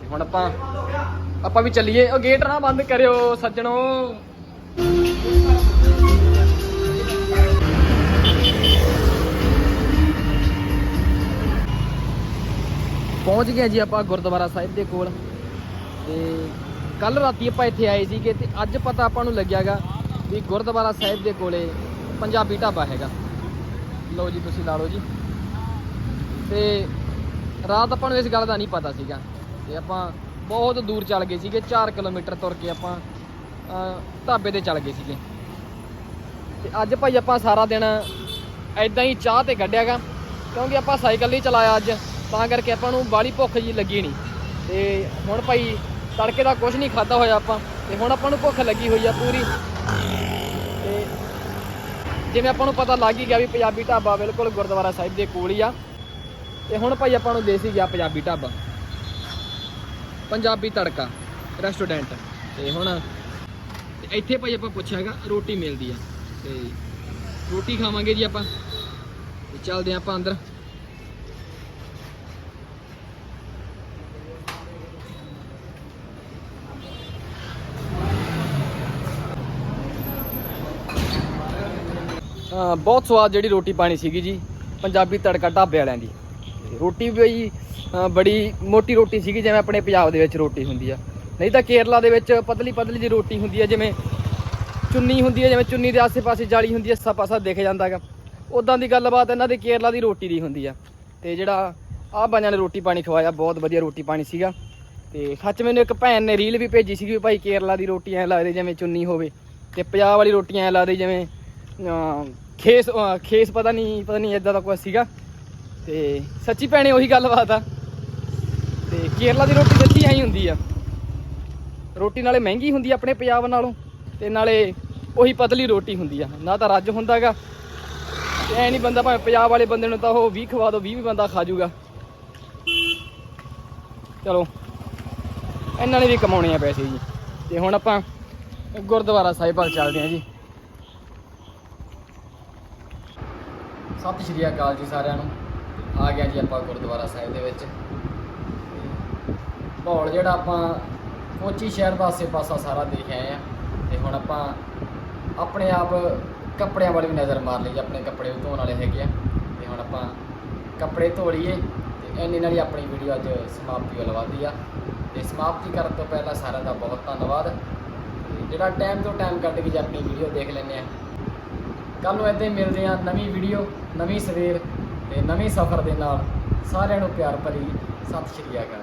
ਤੇ ਹੁਣ ਆਪਾਂ ਆਪਾਂ ਵੀ ਚੱਲੀਏ। ਉਹ ਗੇਟ ਨਾ ਬੰਦ ਕਰਿਓ, ਸੱਜਣੋ। ਪਹੁੰਚ ਗਏ ਜੀ ਆਪਾਂ ਗੁਰਦੁਆਰਾ ਸਾਹਿਬ ਦੇ ਕੋਲ। ਤੇ ਕੱਲ ਰਾਤੀ ਆਪਾਂ ਇੱਥੇ ਆਏ ਸੀਗੇ ਤੇ ਅੱਜ ਪਤਾ ਆਪਾਂ ਨੂੰ ਲੱਗਿਆਗਾ ਵੀ ਗੁਰਦੁਆਰਾ ਸਾਹਿਬ ਦੇ ਕੋਲੇ ਪੰਜਾਬੀ ਢਾਬਾ ਹੈਗਾ। ਲਓ ਜੀ, ਤੁਸੀਂ ਲਾ ਲਓ ਜੀ। ਤੇ ਰਾਤ ਆਪਾਂ ਨੂੰ ਇਸ ਗੱਲ ਦਾ ਨਹੀਂ ਪਤਾ ਸੀਗਾ। ਤੇ ਆਪਾਂ ਬਹੁਤ ਦੂਰ ਚੱਲ ਗਏ ਸੀਗੇ 4 ਕਿਲੋਮੀਟਰ ਤੁਰ ਕੇ ਆਪਾਂ ਢਾਬੇ ਤੇ ਚੱਲ ਗਏ ਸੀਗੇ। ਤੇ ਅੱਜ ਭਾਈ ਆਪਾਂ ਸਾਰਾ ਦਿਨ ਐਦਾਂ ਹੀ ਚਾਹ ਤੇ ਕੱਢਿਆਗਾ ਕਿਉਂਕਿ ਆਪਾਂ ਸਾਈਕਲ ਨਹੀਂ ਚਲਾਇਆ ਅੱਜ, ਤਾਂ ਕਰਕੇ ਆਪਾਂ ਨੂੰ ਬਾਲੀ ਭੁੱਖ ਜੀ ਲੱਗੀ ਨਹੀਂ। ਤੇ ਹੁਣ ਭਾਈ ਤੜਕੇ ਦਾ ਕੁਝ ਨਹੀਂ ਖਾਦਾ ਹੋਇਆ ਆਪਾਂ, ਤੇ ਹੁਣ ਆਪਾਂ ਨੂੰ ਭੁੱਖ ਲੱਗੀ ਹੋਈ ਆ ਪੂਰੀ। ਤੇ ਜਿਵੇਂ ਆਪਾਂ ਨੂੰ ਪਤਾ ਲੱਗ ਹੀ ਗਿਆ ਵੀ ਪੰਜਾਬੀ ਢਾਬਾ ਬਿਲਕੁਲ ਗੁਰਦੁਆਰਾ ਸਾਹਿਬ ਦੇ ਕੋਲ ਹੀ ਆ। ਤੇ ਹੁਣ ਭਾਈ ਆਪਾਂ ਨੂੰ ਦੇਸੀ ਗਿਆ ਪੰਜਾਬੀ ਢਾਬਾ। ਪੰਜਾਬੀ ਤੜਕਾ ਰੈਸਟੋਰੈਂਟ ਤੇ ਹੁਣ ਤੇ ਇੱਥੇ ਭਾਈ ਆਪਾਂ ਪੁੱਛਿਆ ਹੈਗਾ, ਰੋਟੀ ਮਿਲਦੀ ਆ। ਤੇ ਰੋਟੀ ਖਾਵਾਂਗੇ ਜੀ ਆਪਾਂ। ਚੱਲਦੇ ਹਾਂ ਆਪਾਂ ਅੰਦਰ। ਬਹੁਤ ਸਵਾਦ ਜਿਹੜੀ ਰੋਟੀ ਪਾਣੀ ਸੀਗੀ ਜੀ, ਪੰਜਾਬੀ ਤੜਕਾ ਢਾਬੇ ਵਾਲਿਆਂ ਦੀ। ਰੋਟੀ ਵੀ ਬਈ ਬੜੀ ਮੋਟੀ ਰੋਟੀ ਸੀਗੀ, ਜਿਵੇਂ ਆਪਣੇ ਪੰਜਾਬ ਦੇ ਵਿੱਚ ਰੋਟੀ ਹੁੰਦੀ ਆ। ਨਹੀਂ ਤਾਂ ਕੇਰਲਾ ਦੇ ਵਿੱਚ ਪਤਲੀ ਪਤਲੀ ਜਿਹੀ ਰੋਟੀ ਹੁੰਦੀ ਆ, ਜਿਵੇਂ ਚੁੰਨੀ ਹੁੰਦੀ ਹੈ ਜਿਵੇਂ ਚੁੰਨੀ ਦੇ ਆਸੇ-ਪਾਸੇ ਜਾਲੀ ਹੁੰਦੀ ਹੈ ਸਾ ਪਾਸਾ ਦਿਖ ਜਾਂਦਾ ਹੈਗਾ। ਉਦਾਂ ਦੀ ਗੱਲਬਾਤ ਇਹਨਾਂ ਦੇ ਕੇਰਲਾ ਦੀ ਰੋਟੀ ਦੀ ਹੁੰਦੀ ਆ। ਤੇ ਜਿਹੜਾ ਆਹ ਬਾਈਆਂ ਨੇ ਰੋਟੀ ਪਾਣੀ ਖਵਾਇਆ, ਬਹੁਤ ਵਧੀਆ ਰੋਟੀ ਪਾਣੀ ਸੀਗਾ। ਤੇ ਸੱਚ ਮੈਨੂੰ ਇੱਕ ਭੈਣ ਨੇ ਰੀਲ ਵੀ ਭੇਜੀ ਸੀਗੀ ਵੀ ਭਾਈ ਕੇਰਲਾ ਦੀ ਰੋਟੀ ਐ ਲੱਗਦੀ ਜਿਵੇਂ ਚੁੰਨੀ ਹੋਵੇ। ਤੇ ਪੰਜਾਬ ਵਾਲੀ ਰੋਟੀ ਐ ਲੱਗਦੀ ਜਿਵੇਂ ਖੇਸ ਖੇਸ ਪਤਾ ਨਹੀਂ ਪਤਾ ਨਹੀਂ ਇਦਾਂ ਦਾ ਕੁਝ ਸੀਗਾ। ਤੇ ਸੱਚੀ ਭੈਣੇ ਉਹੀ ਗੱਲਬਾਤ ਆ। ਤੇ ਕੇਰਲਾ ਦੀ ਰੋਟੀ ਸੱਚੀ ਐਂ ਹੀ ਹੁੰਦੀ ਆ। ਰੋਟੀ ਨਾਲੇ ਮਹਿੰਗੀ ਹੁੰਦੀ ਆ ਆਪਣੇ ਪੰਜਾਬ ਨਾਲੋਂ ਤੇ ਨਾਲੇ ਉਹੀ ਪਤਲੀ ਰੋਟੀ ਹੁੰਦੀ ਆ। ਨਾ ਤਾਂ ਰੱਜ ਹੁੰਦਾਗਾ। ਤੇ ਐ ਨਹੀਂ ਬੰਦਾ ਭਾਵੇਂ ਪੰਜਾਬ ਵਾਲੇ ਬੰਦੇ ਨੂੰ ਤਾਂ ਉਹ 20 ਖਵਾ ਦੋ 20 ਵੀ ਬੰਦਾ ਖਾ ਜੂਗਾ। ਚਲੋ, ਇਹਨਾਂ ਨੇ ਵੀ ਕਮਾਉਣੇ ਆ ਪੈਸੇ ਜੀ। ਤੇ ਹੁਣ ਆਪਾਂ ਗੁਰਦੁਆਰਾ ਸਾਹਿਬ ਵੱਲ ਚੱਲਦੇ ਹਾਂ ਜੀ। ਸਤਿ ਸ਼੍ਰੀ ਅਕਾਲ ਜੀ ਸਾਰਿਆਂ ਨੂੰ। ਆ ਗਿਆ ਜੀ ਆਪਾਂ ਗੁਰਦੁਆਰਾ ਸਾਹਿਬ ਦੇ ਵਿੱਚ। ਮਾਹੌਲ ਜਿਹੜਾ ਆਪਾਂ ਕੋਚੀ ਸ਼ਹਿਰ ਦਾ ਆਸੇ-ਪਾਸਾ ਸਾਰਾ ਦੇਖ ਆਏ ਆ। ਤੇ ਹੁਣ ਆਪਾਂ ਆਪਣੇ ਆਪ ਕੱਪੜਿਆਂ ਵੱਲ ਵੀ ਨਜ਼ਰ ਮਾਰ ਲਈ ਆਪਣੇ ਕੱਪੜੇ ਵੀ ਧੋਣ ਵਾਲੇ ਹੈਗੇ ਆ। ਤੇ ਹੁਣ ਆਪਾਂ ਕੱਪੜੇ ਧੋ ਲਈਏ ਤੇ ਇੰਨੇ ਨਾਲ ਹੀ ਆਪਣੀ ਵੀਡੀਓ ਅੱਜ ਸਮਾਪਤੀ ਵੱਲ ਵਧਦੀ ਆ। ਤੇ ਸਮਾਪਤੀ ਕਰਨ ਤੋਂ ਪਹਿਲਾਂ ਸਾਰਿਆਂ ਦਾ ਬਹੁਤ ਧੰਨਵਾਦ। ਤੇ ਜਿਹੜਾ ਟਾਈਮ ਤੋਂ ਟਾਈਮ ਕੱਢ ਕੇ ਜੇ ਆਪਣੀ ਵੀਡੀਓ ਦੇਖ ਲੈਂਦੇ ਆ। ਕੱਲ ਨੂੰ ਇੱਦਾਂ ਹੀ ਮਿਲਦੇ ਆ ਨਵੀਂ ਵੀਡੀਓ, ਨਵੀਂ ਸਵੇਰ। ਤੇ ਨਵੇਂ ਸਫ਼ਰ ਦੇ ਨਾਲ ਸਾਰਿਆਂ ਨੂੰ ਪਿਆਰ ਭਰੀ ਸਤਿ ਸ਼੍ਰੀ ਅਕਾਲ।